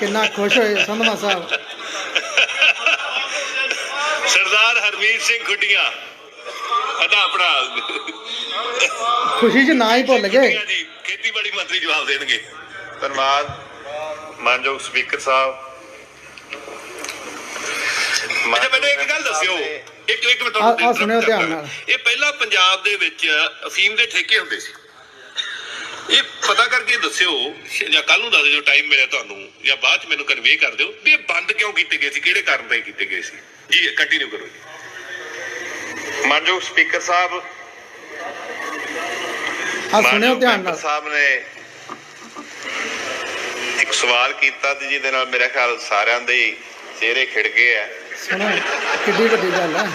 ਕਿੰਨਾ ਖੁਸ਼ ਹੋਏ ਸੰਧਮਾ ਸਾਹਿਬ। ਸਰਦਾਰ ਹਰਮੀਤ ਸਿੰਘ ਖੁੱਡੀਆਂ ਅਦਾ ਆਪਣਾ। ਖੁਸ਼ੀ 'ਚ ਨਾ ਹੀ ਭੁੱਲ ਗਏ। ਖੁੱਡੀਆਂ ਜੀ ਖੇਤੀਬਾੜੀ ਮੰਤਰੀ ਜਵਾਬ ਦੇਣਗੇ। ਧੰਨਵਾਦ। ਮਾਨਯੋਗ ਸਪੀਕਰ ਸਾਹਿਬ। ਅੱਛਾ ਮੈਨੂੰ ਇੱਕ ਗੱਲ ਦੱਸਿਓ। ਇੱਕ ਇੱਕ ਆ- ਆ ਸੁਣਿਓ ਧਿਆਨ ਨਾਲ। ਇਹ ਪਹਿਲਾਂ ਪੰਜਾਬ ਦੇ ਵਿੱਚ ਅਫੀਮ ਦੇ ਠੇਕੇ ਹੁੰਦੇ ਸੀ। ਪਤਾ ਕਰਕੇ ਦੱਸਿਓ ਜਾਂ ਕੱਲ ਨੂੰ ਦੱਸ ਦਿਓ ਟਾਈਮ ਮਿਲਿਆ ਤੁਹਾਨੂੰ ਜਾਂ ਬਾਅਦ ਚ ਮੈਨੂੰ ਕਨਵੇ ਕਰ ਦਿਓ ਵੀ ਇਹ ਬੰਦ ਕਿਉਂ ਕੀਤੇ ਗਏ ਸੀ ਕਿਹੜੇ ਕਾਰਨ ਲਈ ਕੀਤੇ ਗਏ ਸੀ। ਜੀ ਕੰਟੀਨਿਊ ਕਰੋ ਜੀ। ਮਾਨਯੋਗ ਸਪੀਕਰ ਸਾਹਿਬ ਆ ਸੁਣਿਓ ਧਿਆਨ ਨਾਲ। ਸਾਹਿਬ ਨੇ ਇੱਕ ਸਵਾਲ ਕੀਤਾ ਤੇ ਜਿਹਦੇ ਨਾਲ ਮੇਰੇ ਖਿਆਲ ਸਾਰਿਆਂ ਦੇ ਚਿਹਰੇ ਖਿੜ ਗਏ ਆ। ਸੁਣੋ ਕਿੱਡੀ ਵੱਡੀ ਗੱਲ ਹੈ।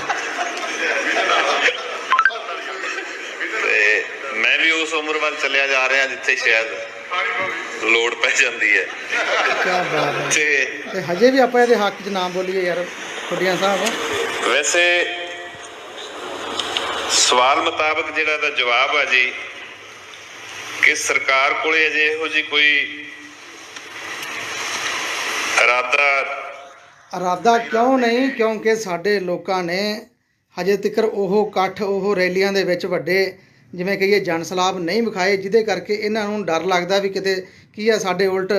ਤੇ ਮੈਂ ਵੀ ਉਸ ਉਮਰ ਵੱਲ ਚੱਲਿਆ ਜਾ ਰਿਹਾ ਜਿੱਥੇ ਸ਼ਾਇਦ ਲੋੜ ਪੈ ਜਾਂਦੀ ਹੈ। ਕੀ ਬਾਤ ਹੈ। ਤੇ ਤੇ ਹਜੇ ਵੀ ਆਪਾਂ ਇਹਦੇ ਹੱਕ 'ਚ ਨਾ ਬੋਲੀਏ ਯਾਰ ਖੁੱਡੀਆਂ ਸਾਹਿਬ। ਵੈਸੇ ਸਵਾਲ ਮੁਤਾਬਕ ਜਿਹੜਾ ਦਾ ਜਵਾਬ ਆ ਜੀ ਕਿ ਸਰਕਾਰ ਕੋਲੇ ਅਜੇ ਇਹੋ ਜੀ ਕੋਈ ਇਰਾਦਾ ਇਰਾਦਾ ਕਿਉਂ ਨਹੀਂ? ਕਿਉਂਕਿ ਸਾਡੇ ਲੋਕਾਂ ਨੇ ਹਜੇ ਤੱਕ ਉਹ ਇਕੱਠ ਉਹ ਰੈਲੀਆਂ ਦੇ ਵਿੱਚ ਵੱਡੇ ਜਿਵੇਂ ਕਹੀਏ ਜਨ ਸਲਾਬ ਨਹੀਂ ਵਿਖਾਏ, ਜਿਹਦੇ ਕਰਕੇ ਇਹਨਾਂ ਨੂੰ ਡਰ ਲੱਗਦਾ ਵੀ ਕਿਤੇ ਕੀ ਆ, ਸਾਡੇ ਉਲਟ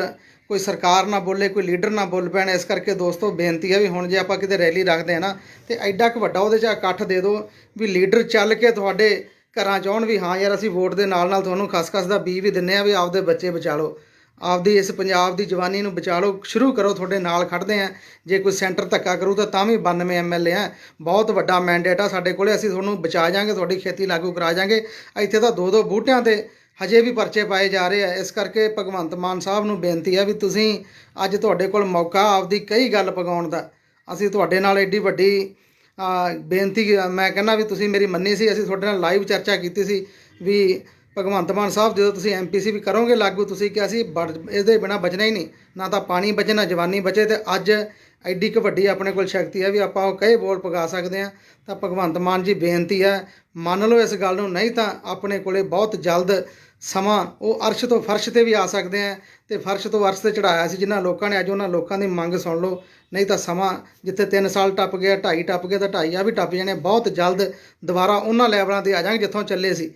ਕੋਈ ਸਰਕਾਰ ਨਾ ਬੋਲੇ, ਕੋਈ ਲੀਡਰ ਨਾ ਬੋਲ ਪੈਣ। ਇਸ ਕਰਕੇ ਦੋਸਤੋ, ਬੇਨਤੀ ਹੈ ਵੀ ਹੁਣ ਜੇ ਆਪਾਂ ਕਿਤੇ ਰੈਲੀ ਰੱਖਦੇ ਆ ਨਾ, ਤੇ ਐਡਾ ਕੁ ਵੱਡਾ ਉਹਦੇ 'ਚ ਇਕੱਠ ਦੇ ਦਿਓ ਵੀ ਲੀਡਰ ਚੱਲ ਕੇ ਤੁਹਾਡੇ ਘਰਾਂ 'ਚ ਆਉਣ ਵੀ ਹਾਂ ਯਾਰ, ਅਸੀਂ ਵੋਟ ਦੇ ਨਾਲ ਨਾਲ ਤੁਹਾਨੂੰ ਖਸਖਸ ਦਾ ਬੀ ਵੀ ਦਿੰਨੇ ਆ ਵੀ ਆਪਦੇ ਬੱਚੇ ਬਚਾ ਲਓ। ਆਪਦੀ ਇਸ ਪੰਜਾਬ ਦੀ ਜਵਾਨੀ ਨੂੰ ਬਚਾ ਲਓ ਸ਼ੁਰੂ ਕਰੋ ਤੁਹਾਡੇ ਨਾਲ ਖੜਦੇ ਆ ਜੇ ਕੋਈ ਸੈਂਟਰ ਧੱਕਾ ਕਰੂ ਤਾਂ ਤਾਂ ਵੀ 92 ਐਮਐਲਏ ਆ। ਬਹੁਤ ਵੱਡਾ ਮੈਂਡੇਟ ਆ ਸਾਡੇ ਕੋਲੇ, ਅਸੀਂ ਤੁਹਾਨੂੰ ਬਚਾ ਜਾਾਂਗੇ ਤੁਹਾਡੀ ਖੇਤੀ ਲਾਗੂ ਕਰਾ ਜਾਾਂਗੇ ਇੱਥੇ ਤਾਂ ਦੋ ਦੋ ਬੂਟਿਆਂ ਤੇ ਹਜੇ ਵੀ ਪਰਚੇ ਪਾਏ ਜਾ ਰਹੇ ਆ। ਇਸ ਕਰਕੇ ਭਗਵੰਤ ਮਾਨ ਸਾਹਿਬ ਨੂੰ ਬੇਨਤੀ ਆ ਵੀ ਤੁਸੀਂ ਅੱਜ ਤੁਹਾਡੇ ਕੋਲ ਮੌਕਾ ਆਪਦੀ ਕਈ ਗੱਲ ਪਗਾਉਣ ਦਾ। ਅਸੀਂ ਤੁਹਾਡੇ ਨਾਲ ਐਡੀ ਵੱਡੀ ਬੇਨਤੀ, ਮੈਂ ਕਹਿੰਦਾ ਵੀ ਤੁਸੀਂ ਮੇਰੀ ਮੰਨੀ ਸੀ, ਅਸੀਂ ਤੁਹਾਡੇ ਨਾਲ ਲਾਈਵ ਚਰਚਾ ਕੀਤੀ ਸੀ ਵੀ ਭਗਵੰਤ ਮਾਨ ਸਾਹਿਬ, ਜਦੋਂ ਤੁਸੀਂ ਐਮਪੀਸੀ ਵੀ ਕਰੋਗੇ ਲਾਗੂ, ਤੁਸੀਂ ਕਿਹਾ ਸੀ ਇਸ ਦੇ ਬਿਨਾ ਬਚਣਾ ਹੀ ਨਹੀਂ। ਨਾ ਤਾਂ ਪਾਣੀ ਬਚੇ ਨਾ ਜਵਾਨੀ ਬਚੇ ਤੇ ਅੱਜ ਐਡੀ ਕੁ ਵੱਡੀ ਆਪਣੇ ਕੋਲ ਸ਼ਕਤੀ ਹੈ ਵੀ ਆਪਾਂ ਉਹ ਕਈ ਬੋਲ ਪਗਾ ਸਕਦੇ ਆ ਤਾਂ ਭਗਵੰਤ ਮਾਨ ਜੀ, ਬੇਨਤੀ ਹੈ, ਮੰਨ ਲਓ ਇਸ ਗੱਲ ਨੂੰ, ਨਹੀਂ ਤਾਂ ਆਪਣੇ ਕੋਲੇ ਬਹੁਤ ਜਲਦ ਸਮਾਂ, ਉਹ ਅਰਸ਼ ਤੋਂ ਫਰਸ਼ ਤੇ ਵੀ ਆ ਸਕਦੇ ਆ ਤੇ ਫਰਸ਼ ਤੋਂ ਅਰਸ਼ ਤੇ ਚੜਾਇਆ ਸੀ, ਜਿਨ੍ਹਾਂ ਲੋਕਾਂ ਨੇ ਅੱਜ ਉਹਨਾਂ ਲੋਕਾਂ ਦੀ ਮੰਗ ਸੁਣ ਲਓ। ਨਹੀਂ ਤਾਂ ਸਮਾਂ ਜਿੱਥੇ 3 ਸਾਲ ਟੱਪ ਗਿਆ 2.5 ਟੱਪ ਗਿਆ, ਤਾਂ 2.5 ਆ ਵੀ ਟੱਪ ਜਾਣੇ, ਬਹੁਤ ਜਲਦ ਦੁਬਾਰਾ ਉਹਨਾਂ ਲੈਵਲਾਂ ਤੇ ਆ ਜਾਾਂਗੇ ਜਿੱਥੋਂ ਚੱਲੇ ਸੀ।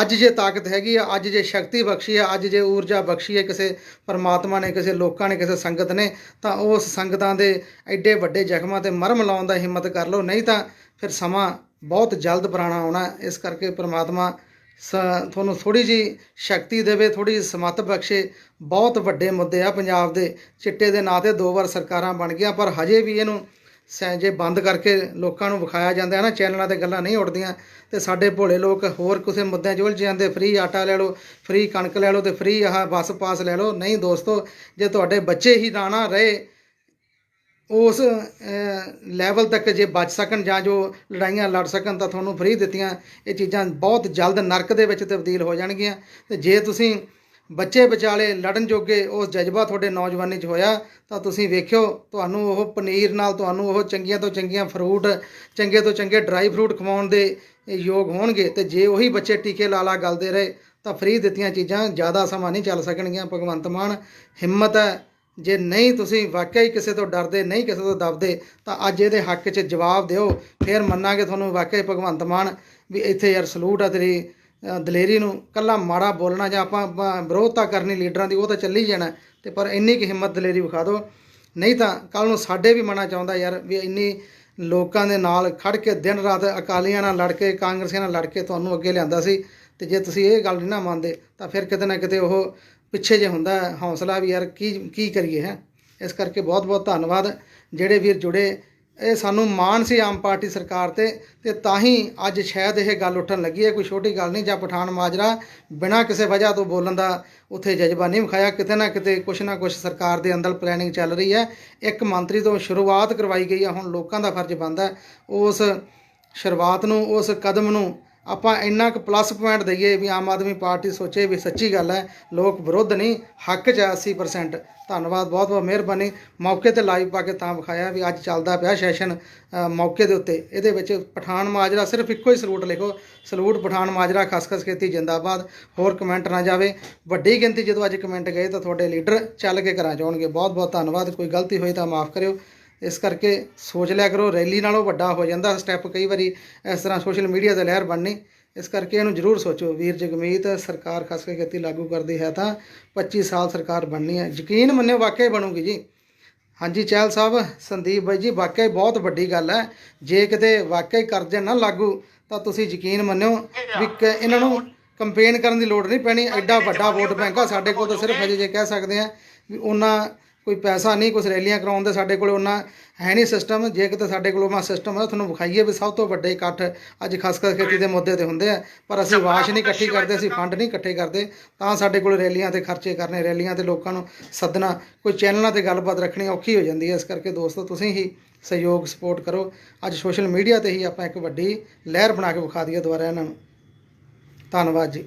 ਅੱਜ ਜੇ ਤਾਕਤ ਹੈਗੀ ਆ, ਅੱਜ ਜੇ ਸ਼ਕਤੀ ਬਖਸ਼ੀ ਆ, ਅੱਜ ਜੇ ਊਰਜਾ ਬਖਸ਼ੀ ਹੈ ਕਿਸੇ ਪਰਮਾਤਮਾ ਨੇ, ਕਿਸੇ ਲੋਕਾਂ ਨੇ, ਕਿਸੇ ਸੰਗਤ ਨੇ, ਤਾਂ ਉਸ ਸੰਗਤਾਂ ਦੇ ਐਡੇ ਵੱਡੇ ਜ਼ਖਮਾਂ ਤੇ ਮਰਮ ਲਾਉਣ ਦਾ ਹਿੰਮਤ ਕਰ ਲਓ। ਨਹੀਂ ਤਾਂ ਫਿਰ ਸਮਾਂ ਬਹੁਤ ਜਲਦ ਪੁਰਾਣਾ ਆਉਣਾ। ਇਸ ਕਰਕੇ ਪਰਮਾਤਮਾ ਸ- ਤੁਹਾਨੂੰ ਥੋੜੀ ਜੀ ਸ਼ਕਤੀ ਦੇਵੇ ਥੋੜੀ ਜਿਹੀ ਸਮੱਤ ਬਖਸ਼ੇ। ਬਹੁਤ ਵੱਡੇ ਮੁੱਦੇ ਆ ਪੰਜਾਬ ਦੇ। ਚਿੱਟੇ ਦੇ ਨਾਂ ਤੇ ਦੋ ਵਾਰ ਸਰਕਾਰਾਂ ਬਣ ਗਈਆਂ, ਪਰ ਹਜੇ ਵੀ ਇਹਨੂੰ ਸੈ- ਜੇ ਬੰਦ ਕਰਕੇ ਲੋਕਾਂ ਨੂੰ ਵਿਖਾਇਆ ਜਾਂਦਾ ਹੈ ਨਾ, ਚੈਨਲਾਂ ਤੇ ਗੱਲਾਂ ਨਹੀਂ ਉੱਡਦੀਆਂ ਤੇ ਸਾਡੇ ਭੋਲੇ ਲੋਕ ਹੋਰ ਕਿਸੇ ਮੁੱਦਿਆਂ 'ਚ ਉਲਝ ਜਾਂਦੇ, ਫ੍ਰੀ ਆਟਾ ਲੈ ਲਓ, ਫ੍ਰੀ ਕਣਕ ਲੈ ਲਓ ਤੇ ਫ੍ਰੀ ਆਹ ਬੱਸ ਪਾਸ ਲੈ ਲਓ। ਨਹੀਂ ਦੋਸਤੋ, ਜੇ ਤੁਹਾਡੇ ਬੱਚੇ ਹੀ ਨਾ ਰਹੇ, ਉਸ ਲੈਵਲ ਤੱਕ ਜੇ ਬਚ ਸਕਣ ਜਾਂ ਜੋ ਲੜਾਈਆਂ ਲੜ ਸਕਣ ਤਾਂ ਤੁਹਾਨੂੰ ਫ੍ਰੀ ਦਿੱਤੀਆਂ, ਇਹ ਚੀਜ਼ਾਂ ਬਹੁਤ ਜਲਦ ਨਰਕ ਦੇ ਵਿੱਚ ਤਬਦੀਲ ਹੋ ਜਾਣਗੀਆਂ। ਤੇ ਜੇ ਤੁਸੀਂ ਬੱਚੇ ਵਿਚਾਲੇ ਲੜਨ ਜੋਗੇ ਉਸ ਜਜ਼ਬਾ ਤੁਹਾਡੇ ਨੌਜਵਾਨੀ 'ਚ ਹੋਇਆ, ਤਾਂ ਤੁਸੀਂ ਵੇਖਿਓ, ਤੁਹਾਨੂੰ ਉਹ ਪਨੀਰ ਨਾਲ ਤੁਹਾਨੂੰ ਉਹ ਚੰਗੀਆਂ ਤੋਂ ਚੰਗੀਆਂ ਫਰੂਟ ਚੰਗੇ ਤੋਂ ਚੰਗੇ ਡਰਾਈ ਫਰੂਟ ਖਵਾਉਣ ਦੇ ਯੋਗ ਹੋਣਗੇ, ਤੇ ਜੇ ਉਹੀ ਬੱਚੇ ਟੀਕੇ ਲਾ ਲਾ ਗਲਦੇ ਰਹੇ, ਤਾਂ ਫ੍ਰੀ ਦਿੱਤੀਆਂ ਚੀਜ਼ਾਂ ਜ਼ਿਆਦਾ ਸਮਾਂ ਨਹੀਂ ਚੱਲ ਸਕਣਗੀਆਂ। ਭਗਵੰਤ ਮਾਨ, ਹਿੰਮਤ ਹੈ, ਜੇ ਨਹੀਂ ਤੁਸੀਂ ਵਾਕਿਆ ਹੀ ਕਿਸੇ ਤੋਂ ਡਰਦੇ, ਨਹੀਂ ਕਿਸੇ ਤੋਂ ਦਬਦੇ, ਤਾਂ ਅੱਜ ਇਹਦੇ ਹੱਕ 'ਚ ਜਵਾਬ ਦਿਓ, ਫਿਰ ਮੰਨਾਂਗੇ ਤੁਹਾਨੂੰ ਵਾਕਿਆ ਹੀ ਭਗਵੰਤ ਮਾਨ ਵੀ ਇੱਥੇ ਯਾਰ ਸਲੂਟ ਆ ਤੇਰੀ ਦਲੇਰੀ ਨੂੰ ਕੱਲਾ ਮਾੜਾ ਬੋਲਣਾ ਜਾਂ ਆਪਾਂ ਵਿਰੋਧਤਾ ਕਰਨੀ ਲੀਡਰਾਂ ਦੀ, ਉਹ ਤਾਂ ਚੱਲੀ ਜਾਣਾ। ਤੇ ਪਰ ਇੰਨੀ ਕਿ ਹਿੰਮਤ ਦਲੇਰੀ ਵਿਖਾ ਦਿਓ। ਨਹੀਂ ਤਾਂ ਕੱਲ ਨੂੰ ਸਾਡੇ ਵੀ ਮਨਾ ਚਾਹੁੰਦਾ ਯਾਰ ਵੀ ਇੰਨੀ ਲੋਕਾਂ ਦੇ ਨਾਲ ਖੜ ਕੇ ਦਿਨ ਰਾਤ ਅਕਾਲੀਆਂ ਨਾਲ ਲੜ ਕੇ, ਕਾਂਗਰਸੀਆਂ ਨਾਲ ਲੜ ਕੇ ਤੁਹਾਨੂੰ ਅੱਗੇ ਲਿਆਂਦਾ ਸੀ। ਤੇ ਜੇ ਤੁਸੀਂ ਇਹ ਗੱਲ ਨਹੀਂ ਨਾ ਮੰਨਦੇ, ਤਾਂ ਫਿਰ ਕਿਤੇ ਨਾ ਕਿਤੇ ਉਹ ਪਿੱਛੇ ਜੇ ਹੁੰਦਾ ਹੈ ਹੌਸਲਾ ਵੀ ਯਾਰ ਕੀ ਕੀ ਕਰੀਏ, ਹੈ? ਇਸ ਕਰਕੇ ਬਹੁਤ ਬਹੁਤ ਧੰਨਵਾਦ। ਜਿਹੜੇ ਵੀਰ ਜੁੜੇ ਇਹ ਸਾਨੂੰ ਮਾਣ ਸੀ ਆਮ ਪਾਰਟੀ ਸਰਕਾਰ ਤੇ ਤੇ ਤਾਂ ਹੀ ਅੱਜ ਸ਼ਾਇਦ ਇਹ ਗੱਲ ਉੱਠਣ ਲੱਗੀ ਹੈ, ਕੋਈ ਛੋਟੀ ਗੱਲ ਨਹੀਂ, ਜਾਂ ਪਠਾਨ ਮਾਜਰਾ ਬਿਨਾਂ ਕਿਸੇ ਵਜ੍ਹਾ ਤੋਂ ਬੋਲਣ ਦਾ ਉੱਥੇ ਜਜ਼ਬਾ ਨਹੀਂ ਵਿਖਾਇਆ, ਕਿਤੇ ਨਾ ਕਿਤੇ ਕੁਛ ਨਾ ਕੁਛ ਸਰਕਾਰ ਦੇ ਅੰਦਰ ਪਲੈਨਿੰਗ ਚੱਲ ਰਹੀ ਹੈ। ਇੱਕ ਮੰਤਰੀ ਤੋਂ ਸ਼ੁਰੂਆਤ ਕਰਵਾਈ ਗਈ ਹੈ ਹੁਣ ਲੋਕਾਂ ਦਾ ਫਰਜ਼ ਬਣਦਾ ਉਸ ਸ਼ੁਰੂਆਤ ਨੂੰ, ਉਸ ਕਦਮ ਨੂੰ ਆਪਾਂ ਇੰਨਾ ਕੁ ਪਲੱਸ ਪੁਆਇੰਟ ਦਈਏ ਵੀ ਆਮ ਆਦਮੀ ਪਾਰਟੀ ਸੋਚੇ ਵੀ ਸੱਚੀ ਗੱਲ ਹੈ, ਲੋਕ ਵਿਰੁੱਧ ਨਹੀਂ, ਹੱਕ 'ਚ ਹੈ 80% ਧੰਨਵਾਦ, ਬਹੁਤ ਬਹੁਤ ਮਿਹਰਬਾਨੀ। ਮੌਕੇ ਤੇ ਲਾਈਵ ਪਾ ਕੇ ਤਾਂ ਵਿਖਾਇਆ ਵੀ ਅੱਜ ਚੱਲਦਾ ਪਿਆ ਸੈਸ਼ਨ ਮੌਕੇ ਦੇ ਉੱਤੇ। ਇਹਦੇ ਵਿੱਚ ਪਠਾਨ ਮਾਜਰਾ, ਸਿਰਫ ਇੱਕੋ ਹੀ ਸਲੂਟ ਲਿਖੋ। ਸਲੂਟ ਪਠਾਨ ਮਾਜਰਾ, ਖਸਖਸ ਖੇਤੀ ਜਿੰਦਾਬਾਦ। ਹੋਰ ਕਮੈਂਟ ਨਾ ਜਾਵੇ। ਵੱਡੀ ਗਿਣਤੀ ਜਦੋਂ ਅੱਜ ਕਮੈਂਟ ਗਏ ਤਾਂ ਤੁਹਾਡੇ ਲੀਡਰ ਚੱਲ ਕੇ ਘਰਾਂ ਜਾਣਗੇ ਬਹੁਤ ਬਹੁਤ ਧੰਨਵਾਦ। ਕੋਈ ਗਲਤੀ ਹੋਈ ਤਾਂ ਮਾਫ ਕਰਿਓ। ਇਸ ਕਰਕੇ ਸੋਚ ਲਿਆ ਕਰੋ, ਰੈਲੀ ਨਾਲੋਂ ਵੱਡਾ ਹੋ ਜਾਂਦਾ ਸਟੈਪ ਕਈ ਵਾਰੀ ਇਸ ਤਰ੍ਹਾਂ ਸੋਸ਼ਲ ਮੀਡੀਆ ਤੇ ਲਹਿਰ ਬਣਨੀ। ਇਸ ਕਰਕੇ ਇਹਨੂੰ ਜ਼ਰੂਰ ਸੋਚੋ। ਵੀਰ ਜਗਮੀਤ ਸਰਕਾਰ ਖਾਸ ਕੇ ਖੇਤੀ ਲਾਗੂ ਕਰਦੀ ਹੈ ਤਾਂ 25 ਸਾਲ ਸਰਕਾਰ ਬਣਨੀ ਹੈ। ਯਕੀਨ ਮੰਨਿਓ, ਵਾਕਿਆ ਹੀ ਬਣੂਗੀ ਜੀ। ਹਾਂਜੀ, ਚਹਿਲ ਸਾਹਿਬ, ਸੰਦੀਪ ਬਾਈ ਜੀ, ਵਾਕਿਆ ਹੀ ਬਹੁਤ ਵੱਡੀ ਗੱਲ ਹੈ। ਜੇ ਕਿਤੇ ਵਾਕਿਆ ਹੀ ਕਰਦੇ ਨਾ ਲਾਗੂ, ਤਾਂ ਤੁਸੀਂ ਯਕੀਨ ਮੰਨਿਓ ਵੀ ਕ- ਇਹਨਾਂ ਨੂੰ ਕੰਪੇਨ ਕਰਨ ਦੀ ਲੋੜ ਨਹੀਂ ਪੈਣੀ। ਐਡਾ ਵੱਡਾ ਵੋਟ ਬੈਂਕ ਆ ਸਾਡੇ ਕੋਲ ਤਾਂ ਸਿਰਫ ਅਜੇ ਜੇ ਕਹਿ ਸਕਦੇ ਆ ਵੀ ਉਹਨਾਂ ਕੋਈ ਪੈਸਾ ਨਹੀਂ ਕੁਝ ਰੈਲੀਆਂ ਕਰਾਉਣ ਦੇ ਸਾਡੇ ਕੋਲ ਉਹਨਾਂ ਹੈ ਨਹੀਂ ਸਿਸਟਮ ਜੇ ਕਿਤੇ ਸਾਡੇ ਕੋਲ ਉਹ ਸਿਸਟਮ ਹੈ ਤੁਹਾਨੂੰ ਵਿਖਾਈਏ ਵੀ ਸਭ ਤੋਂ ਵੱਡੇ ਇਕੱਠ ਅੱਜ ਖਾਸ ਕਰ ਖੇਤੀ ਦੇ ਮੁੱਦੇ ਤੇ ਹੁੰਦੇ ਆ। ਪਰ ਅਸੀਂ ਵਾਸ਼ ਨਹੀਂ ਇਕੱਠੀ ਕਰਦੇ ਅਸੀਂ ਫੰਡ ਨਹੀਂ ਇਕੱਠੇ ਕਰਦੇ। ਤਾਂ ਸਾਡੇ ਕੋਲ ਰੈਲੀਆਂ ਤੇ ਖਰਚੇ ਕਰਨੇ ਰੈਲੀਆਂ ਤੇ ਲੋਕਾਂ ਨੂੰ ਸੱਦਣਾ ਕੋਈ ਚੈਨਲਾਂ ਤੇ ਗੱਲਬਾਤ ਰੱਖਣੀ ਔਖੀ ਹੋ ਜਾਂਦੀ ਹੈ ਇਸ ਕਰਕੇ ਦੋਸਤੋ ਤੁਸੀਂ ਹੀ ਸਹਿਯੋਗ ਸਪੋਰਟ ਕਰੋ। ਅੱਜ ਸੋਸ਼ਲ ਮੀਡੀਆ ਤੇ ਹੀ ਆਪਾਂ ਇੱਕ ਵੱਡੀ ਲਹਿਰ ਬਣਾ ਕੇ ਵਿਖਾ ਦਈਏ ਦੁਬਾਰਾ ਇਹਨਾਂ ਨੂੰ। ਧੰਨਵਾਦ ਜੀ।